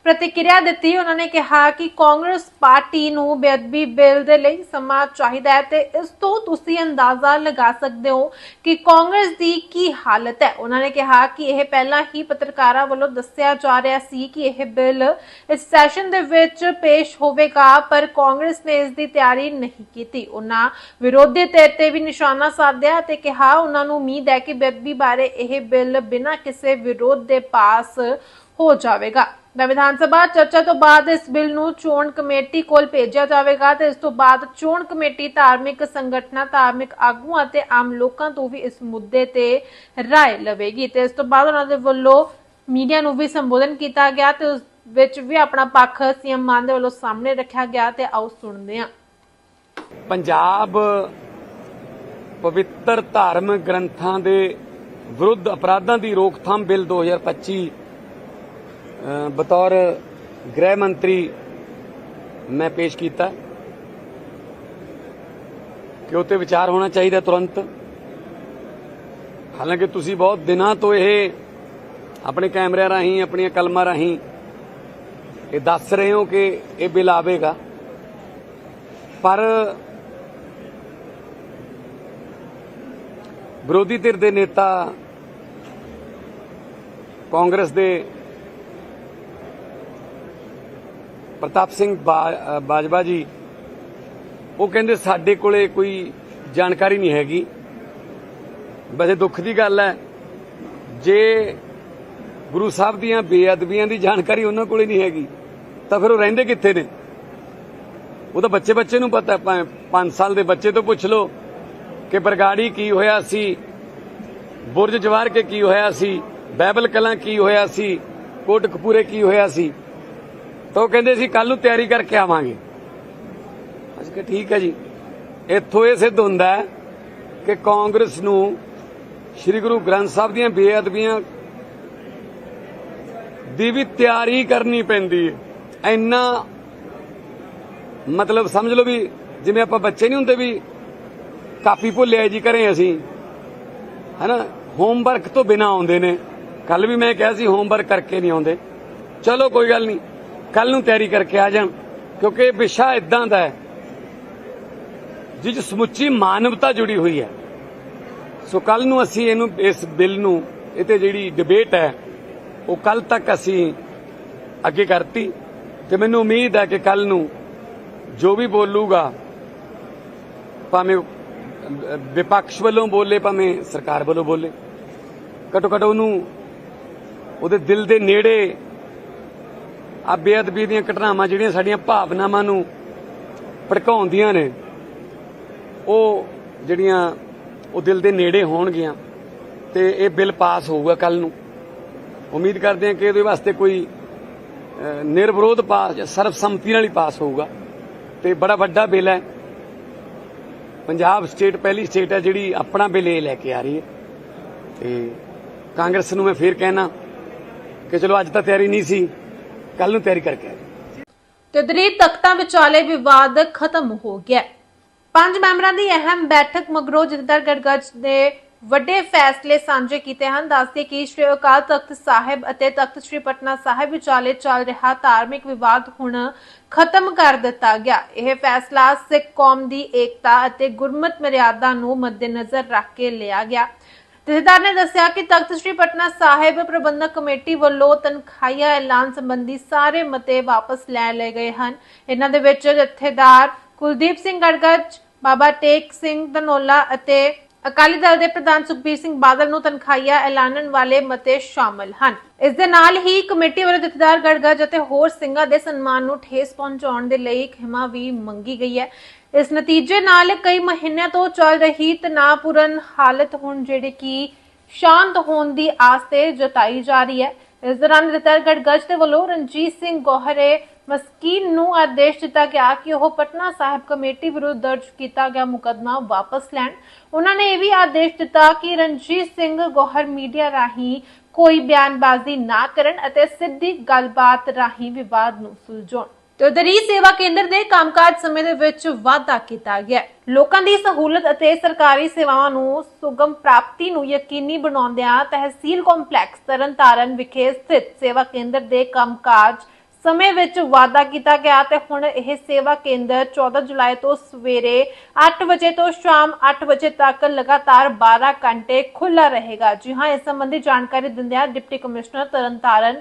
ਪ੍ਰਤੀਕਿਰਿਆ ਦਿੱਤੀ। ਉਹਨਾਂ ਨੇ ਕਿਹਾ ਕਿ ਕਾਂਗਰਸ ਪਾਰਟੀ ਨੂੰ ਬੇਅਦਬੀ ਬਿੱਲ ਦੇ ਲਈ ਸਮਾਂ ਚਾਹੀਦਾ ਹੈ ਤੇ ਇਸ ਤੋਂ ਤੁਸੀਂ ਅੰਦਾਜ਼ਾ ਲਗਾ ਸਕਦੇ ਹੋ ਕਿ ਕਾਂਗਰਸ ਦੀ ਕੀ ਹਾਲਤ ਹੈ। ਉਹਨਾਂ ਨੇ ਕਿਹਾ ਕਿ ਇਹ ਪਹਿਲਾਂ ਹੀ ਪੱਤਰਕਾਰਾਂ ਵੱਲੋਂ ਦੱਸਿਆ ਜਾ ਰਿਹਾ ਸੀ ਕਿ ਇਹ ਬਿੱਲ ਇਸ ਸੈਸ਼ਨ ਦੇ ਵਿੱਚ ਪੇਸ਼ ਹੋਵੇਗਾ, ਪਰ ਕਾਂਗਰਸ ਨੇ ਇਸ ਦੀ ਤਿਆਰੀ ਨਹੀਂ ਕੀਤੀ। ਉਹਨਾਂ ਵਿਰੋਧੀ ਧਿਰ ਤੇ ਵੀ ਨਿਸ਼ਾਨਾ ਸਾਧਿਆ ਤੇ ਕਿਹਾ, ਉਹਨਾਂ ਨੂੰ ਉਮੀਦ ਹੈ ਕਿ ਬੇਅਦਬੀ ਬਾਰੇ ਇਹ ਬਿੱਲ ਬਿਨਾਂ ਕਿਸੇ ਵਿਰੋਧ ਦੇ ਪਾਸ ਹੋ ਜਾਵੇਗਾ। ਤਾਂ ਵਿਧਾਨ ਸਭਾ ਚਰਚਾ ਤੋਂ ਬਾਅਦ ਇਸ ਬਿੱਲ ਨੂੰ ਚੋਣ ਕਮੇਟੀ ਕੋਲ ਭੇਜਿਆ ਜਾਵੇਗਾ ਤੇ ਇਸ ਤੋਂ ਬਾਅਦ ਚੋਣ ਕਮੇਟੀ ਧਾਰਮਿਕ ਸੰਗਠਨਾਂ ਧਾਰਮਿਕ ਆਗੂਆਂ ਅਤੇ ਆਮ ਲੋਕਾਂ ਤੋਂ ਵੀ ਇਸ ਮੁੱਦੇ ਤੇ ਰਾਏ ਲਵੇਗੀ ਤੇ ਇਸ ਤੋਂ ਬਾਅਦ ਉਹਨਾਂ ਦੇ ਵੱਲੋਂ ਮੀਡੀਆ ਨੂੰ ਵੀ ਸੰਬੋਧਨ ਕੀਤਾ ਗਿਆ ਤੇ ਉਸ ਵਿੱਚ ਵੀ ਆਪਣਾ ਪੱਖ ਸੀਐਮ ਮਾਨ ਦੇ ਵੱਲੋਂ ਸਾਹਮਣੇ ਰੱਖਿਆ ਗਿਆ ਤੇ ਆਓ ਸੁਣਦੇ ਹਾਂ। ਪੰਜਾਬ ਪਵਿੱਤਰ ਧਾਰਮਿਕ ਗ੍ਰੰਥਾਂ ਦੇ ਵਿਰੁੱਧ ਅਪਰਾਧਾਂ ਦੀ ਰੋਕਥਾਮ ਬਿੱਲ 2025 ਅ, ਬਤੌਰ ਗ੍ਰਹਿ ਮੰਤਰੀ ਮੈਂ ਪੇਸ਼ ਕੀਤਾ। ਕਿ ਉਹ ਵਿਚਾਰ ਹੋਣਾ ਚਾਹੀਦਾ ਤੁਰੰਤ। ਹਾਲਾਂਕਿ ਤੁਸੀਂ ਬਹੁਤ ਦਿਨਾਂ ਤੋਂ ਇਹ ਆਪਣੇ ਕੈਮਰਿਆਂ ਰਾਹੀਂ, ਆਪਣੀਆਂ ਕਲਮਾਂ ਰਾਹੀਂ ਇਹ ਦੱਸ ਰਹੇ ਹੋ ਕਿ ਇਹ ਬਿੱਲ ਆਵੇਗਾ। ਪਰ ਵਿਰੋਧੀ ਧਿਰ ਦੇ ਨੇਤਾ ਕਾਂਗਰਸ ਦੇ ਪ੍ਰਤਾਪ ਸਿੰਘ ਬਾਜਵਾ ਜੀ, ਉਹ ਕਹਿੰਦੇ ਸਾਡੇ ਕੋਲੇ ਕੋਈ ਜਾਣਕਾਰੀ ਨਹੀਂ ਹੈਗੀ। ਵੈਸੇ ਦੁੱਖ ਦੀ ਗੱਲ ਹੈ, ਜੇ ਗੁਰੂ ਸਾਹਿਬ ਦੀਆਂ ਬੇਅਦਬੀਆਂ ਦੀ ਜਾਣਕਾਰੀ ਉਹਨਾਂ ਕੋਲੇ ਨਹੀਂ ਹੈਗੀ, ਤਾਂ ਫਿਰ ਉਹ ਰਹਿੰਦੇ ਕਿੱਥੇ ਨੇ? ਉਹ ਤਾਂ ਬੱਚੇ ਬੱਚੇ ਨੂੰ ਪਤਾ ਹੈ 5 ਸਾਲ ਦੇ ਬੱਚੇ ਤੋਂ ਪੁੱਛ ਲਓ ਕਿ ਬਰਗਾੜੀ ਕੀ ਹੋਇਆ ਸੀ, ਬੁਰਜ ਜਵਾਰ ਕੇ ਕੀ ਹੋਇਆ ਸੀ ਬਾਈਬਲ ਕਲਾਂ ਕੀ ਹੋਇਆ ਸੀ ਕੋਟ ਕਪੂਰੇ ਕੀ ਹੋਇਆ ਸੀ। ਤਾਂ ਉਹ ਕਹਿੰਦੇ ਸੀ ਕੱਲ ਨੂੰ ਤਿਆਰੀ ਕਰਕੇ ਆਵਾਂਗੇ। ਅਸੀਂ ਕਿ ਠੀਕ ਹੈ ਜੀ। ਇੱਥੋਂ ਇਹ ਸਿੱਧ ਹੁੰਦਾ ਹੈ ਕਿ ਕਾਂਗਰਸ ਨੂੰ ਸ੍ਰੀ ਗੁਰੂ ਗ੍ਰੰਥ ਸਾਹਿਬ ਦੀਆਂ ਬੇਅਦਬੀਆਂ ਦੀ ਵੀ ਤਿਆਰੀ ਕਰਨੀ ਪੈਂਦੀ ਹੈ। ਇੰਨਾ ਮਤਲਬ ਸਮਝ ਲਓ ਵੀ ਜਿਵੇਂ ਆਪਾਂ ਬੱਚੇ ਨਹੀਂ ਹੁੰਦੇ ਵੀ ਕਾਪੀ ਭੁੱਲਿਆ ਜੀ ਘਰੇ ਅਸੀਂ, ਹੈਨਾ? ਹੋਮਵਰਕ ਤੋਂ ਬਿਨਾ ਆਉਂਦੇ ਨੇ। ਕੱਲ ਵੀ ਮੈਂ ਕਿਹਾ ਸੀ ਹੋਮਵਰਕ ਕਰਕੇ ਨਹੀਂ ਆਉਂਦੇ। ਚਲੋ, ਕੋਈ ਗੱਲ ਨਹੀਂ। ਕੱਲ ਨੂੰ ਤਿਆਰੀ ਕਰਕੇ ਆ ਜਾਣ, ਕਿਉਂਕਿ ਇਹ ਵਿਸ਼ਾ ਇਦਾਂ ਦਾ ਹੈ ਜਿਸ 'ਚ ਸਮੁੱਚੀ ਮਾਨਵਤਾ ਜੁੜੀ ਹੋਈ ਹੈ। ਸੋ ਕੱਲ ਨੂੰ ਅਸੀਂ ਇਹਨੂੰ, ਇਸ ਬਿੱਲ ਨੂੰ ਇਹ ਤੇ ਜਿਹੜੀ ਡਿਬੇਟ ਹੈ, ਉਹ ਕੱਲ ਤੱਕ ਅਸੀਂ ਅੱਗੇ ਕਰਤੀ। ਤੇ ਮੈਨੂੰ ਉਮੀਦ ਹੈ ਕਿ ਕੱਲ ਨੂੰ ਜੋ ਵੀ ਬੋਲੂਗਾ, ਭਾਵੇਂ ਵਿਪਕਸ਼ ਵੱਲੋਂ ਬੋਲੇ, ਭਾਵੇਂ ਸਰਕਾਰ ਵੱਲੋਂ ਬੋਲੇ ਘਟੋ ਘਟ ਉਹਨੂੰ, ਉਹਦੇ ਦਿਲ ਦੇ ਨੇੜੇ ਆ ਬੇਅਦਬੀ ਦੀਆਂ ਘਟਨਾਵਾਂ ਜਿਹੜੀਆਂ ਸਾਡੀਆਂ ਭਾਵਨਾਵਾਂ ਨੂੰ ਭੜਕਾਉਂਦੀਆਂ ਨੇ ਉਹ ਜਿਹੜੀਆਂ ਉਹ ਦਿਲ ਦੇ ਨੇੜੇ ਹੋਣਗੀਆਂ ਤੇ ਇਹ ਬਿੱਲ ਪਾਸ ਹੋਊਗਾ ਕੱਲ ਨੂੰ। ਉਮੀਦ ਕਰਦੇ ਹਾਂ ਕਿ ਇਹਦੇ ਵਾਸਤੇ ਕੋਈ ਅਹ, ਨਿਰਵਿਰੋਧ ਪਾਸ ਜਾਂ ਸਰਬਸੰਮਤੀ ਨਾਲ ਹੀ ਪਾਸ ਹੋਊਗਾ। ਤੇ ਬੜਾ ਵੱਡਾ ਬਿੱਲ ਹੈ। ਪੰਜਾਬ ਸਟੇਟ ਪਹਿਲੀ ਸਟੇਟ ਹੈ ਜਿਹੜੀ ਆਪਣਾ ਬਿੱਲ ਇਹ ਲੈ ਕੇ ਆ ਰਹੀ ਹੈ। ਤੇ ਕਾਂਗਰਸ ਨੂੰ ਮੈਂ ਫੇਰ ਕਹਿਣਾ ਕਿ ਚਲੋ ਅੱਜ ਤਾਂ ਤਿਆਰੀ ਨਹੀਂ ਸੀ। ਕੱਲ ਨੂੰ ਤਿਆਰੀ ਕਰਕੇ ਆਇਓ ਤੇ ਦਲੀਤ ਤਖਤਾਂ ਵਿਚਾਲੇ ਵਿਵਾਦ ਖਤਮ ਹੋ ਗਿਆ ਪੰਜ ਮੈਂਬਰਾਂ ਦੀ ਅਹਿਮ ਬੈਠਕ ਮਗਰੋਂ ਜਥੇਦਾਰ ਗੜਗੜ ਦੇ ਵੱਡੇ ਫੈਸਲੇ ਸਾਂਝੇ ਕੀਤੇ ਹਨ। ਦੱਸਦੇ ਕਿ ਸ਼੍ਰੀ ਅਕਾਲ ਤਖਤ ਸਾਹਿਬ ਅਤੇ ਤਖਤ ਸ਼੍ਰੀ ਪਟਨਾ ਸਾਹਿਬ ਵਿਚਾਲੇ ਚੱਲ ਰਿਹਾ ਧਾਰਮਿਕ ਵਿਵਾਦ ਹੁਣ ਖਤਮ ਕਰ ਦਿੱਤਾ ਗਿਆ। ਇਹ ਫੈਸਲਾ ਸਿੱਖ ਕੌਮ ਦੀ ਏਕਤਾ ਅਤੇ ਗੁਰਮਤ ਮਰਿਆਦਾ ਨੂੰ ਮੱਦੇਨਜ਼ਰ ਰੱਖ ਕੇ ਲਿਆ ਗਿਆ। ਜਥੇਦਾਰ ਨੇ ਦੱਸਿਆ ਕਿ ਤਖਤ ਸ੍ਰੀ ਪਟਨਾ ਸਾਹਿਬ ਪ੍ਰਬੰਧਕ ਕਮੇਟੀ ਵੱਲੋਂ ਤਨਖਾਹੀਆ ਐਲਾਨ ਸੰਬੰਧੀ ਸਾਰੇ ਮਤੇ ਵਾਪਸ ਲੈ ਲਏ ਗਏ ਹਨ। ਇਹਨਾਂ ਦੇ ਵਿੱਚ ਜਥੇਦਾਰ ਕੁਲਦੀਪ ਸਿੰਘ ਗੜਗੜ ਬਾਬਾ ਟੇਕ ਸਿੰਘ ਧਨੋਲਾ ਅਤੇ ਅਕਾਲੀ ਦਲ ਦੇ ਪ੍ਰਧਾਨ ਸੁਖਬੀਰ ਸਿੰਘ ਬਾਦਲ ਨੂੰ ਤਨਖਾਹੀਆ ਐਲਾਨਣ ਵਾਲੇ ਮਤੇ ਸ਼ਾਮਲ ਹਨ। ਇਸ ਦੇ ਨਾਲ ਹੀ ਕਮੇਟੀ ਵੱਲੋਂ ਜਥੇਦਾਰ ਗੜਗੜ ਅਤੇ ਹੋਰ ਸਿੰਘਾਂ ਦੇ ਸਨਮਾਨ ਨੂੰ ਠੇਸ ਪਹੁੰਚਾਉਣ ਦੇ ਲਈ ਖਿਮਾ ਵੀ ਮੰਗੀ ਗਈ ਹੈ। ਇਸ ਨਤੀਜੇ ਨਾਲ ਕਈ ਮਹੀਨਿਆਂ ਤੋਂ ਚੱਲ ਰਹੀ ਤਣਾਅਪੂਰਨ ਹਾਲਤ ਹੁਣ ਜਿਹੜੇ ਕਿ ਸ਼ਾਂਤ ਹੋਣ ਦੀ ਆਸ ਤੇ ਜਤਾਈ ਜਾ ਰਹੀ ਹੈ। ਇਸ ਦੌਰਾਨ ਰਤਰਗੜ ਗਜ ਦੇ ਵੱਲੋਂ ਰਣਜੀਤ ਸਿੰਘ ਗੋਹਰੇ ਮਸਕੀਨ ਨੂੰ ਆਦੇਸ਼ ਦਿੱਤਾ ਗਿਆ ਕਿ ਉਹ ਪਟਨਾ ਸਾਹਿਬ ਕਮੇਟੀ ਵਿਰੁੱਧ ਦਰਜ ਕੀਤਾ ਗਿਆ ਮੁਕੱਦਮਾ ਵਾਪਸ ਲੈਣ। ਉਹਨਾਂ ਨੇ ਇਹ ਵੀ ਆਦੇਸ਼ ਦਿੱਤਾ ਕਿ ਰਣਜੀਤ ਸਿੰਘ ਗੋਹਰ ਮੀਡੀਆ ਰਾਹੀਂ ਕੋਈ ਬਿਆਨਬਾਜ਼ੀ ਨਾ ਕਰਨ ਅਤੇ ਸਿੱਧੀ ਗੱਲਬਾਤ ਰਾਹੀਂ ਵਿਵਾਦ ਨੂੰ ਸੁਲਝਾਉਣ। ਤੇ ਉਧਰ ਹੀ ਸੇਵਾ ਕੇਂਦਰ ਦੇ ਕੰਮਕਾਜ ਸਮੇਂ ਦੇ ਵਿੱਚ ਵਾਧਾ ਕੀਤਾ ਗਿਆ ਹੈ। ਲੋਕਾਂ ਦੀ ਸਹੂਲਤ ਅਤੇ ਸਰਕਾਰੀ ਸੇਵਾਵਾਂ ਨੂੰ ਸੁਗਮ ਪ੍ਰਾਪਤੀ ਨੂੰ ਯਕੀਨੀ ਬਣਾਉਂਦਿਆਂ ਤਹਿਸੀਲ ਕੰਪਲੈਕਸ ਤਰਨਤਾਰਨ ਵਿਖੇ ਸਥਿਤ ਸੇਵਾ ਕੇਂਦਰ ਦੇ ਕੰਮਕਾਜ ਸਮੇਂ ਵਿੱਚ ਵਾਧਾ ਕੀਤਾ ਗਿਆ ਤੇ ਹੁਣ ਇਹ ਸੇਵਾ ਕੇਂਦਰ 14 ਜੁਲਾਈ ਤੋਂ ਸਵੇਰੇ 8 ਵਜੇ ਤੋਂ ਸ਼ਾਮ 8 ਵਜੇ ਤੱਕ ਲਗਾਤਾਰ 12 ਘੰਟੇ ਖੁੱਲਾ ਰਹੇਗਾ ਜੀ ਹਾਂ, ਇਸ ਸੰਬੰਧੀ ਜਾਣਕਾਰੀ ਦਿੰਦਿਆਂ ਡਿਪਟੀ ਕਮਿਸ਼ਨਰ ਤਰਨਤਾਰਨ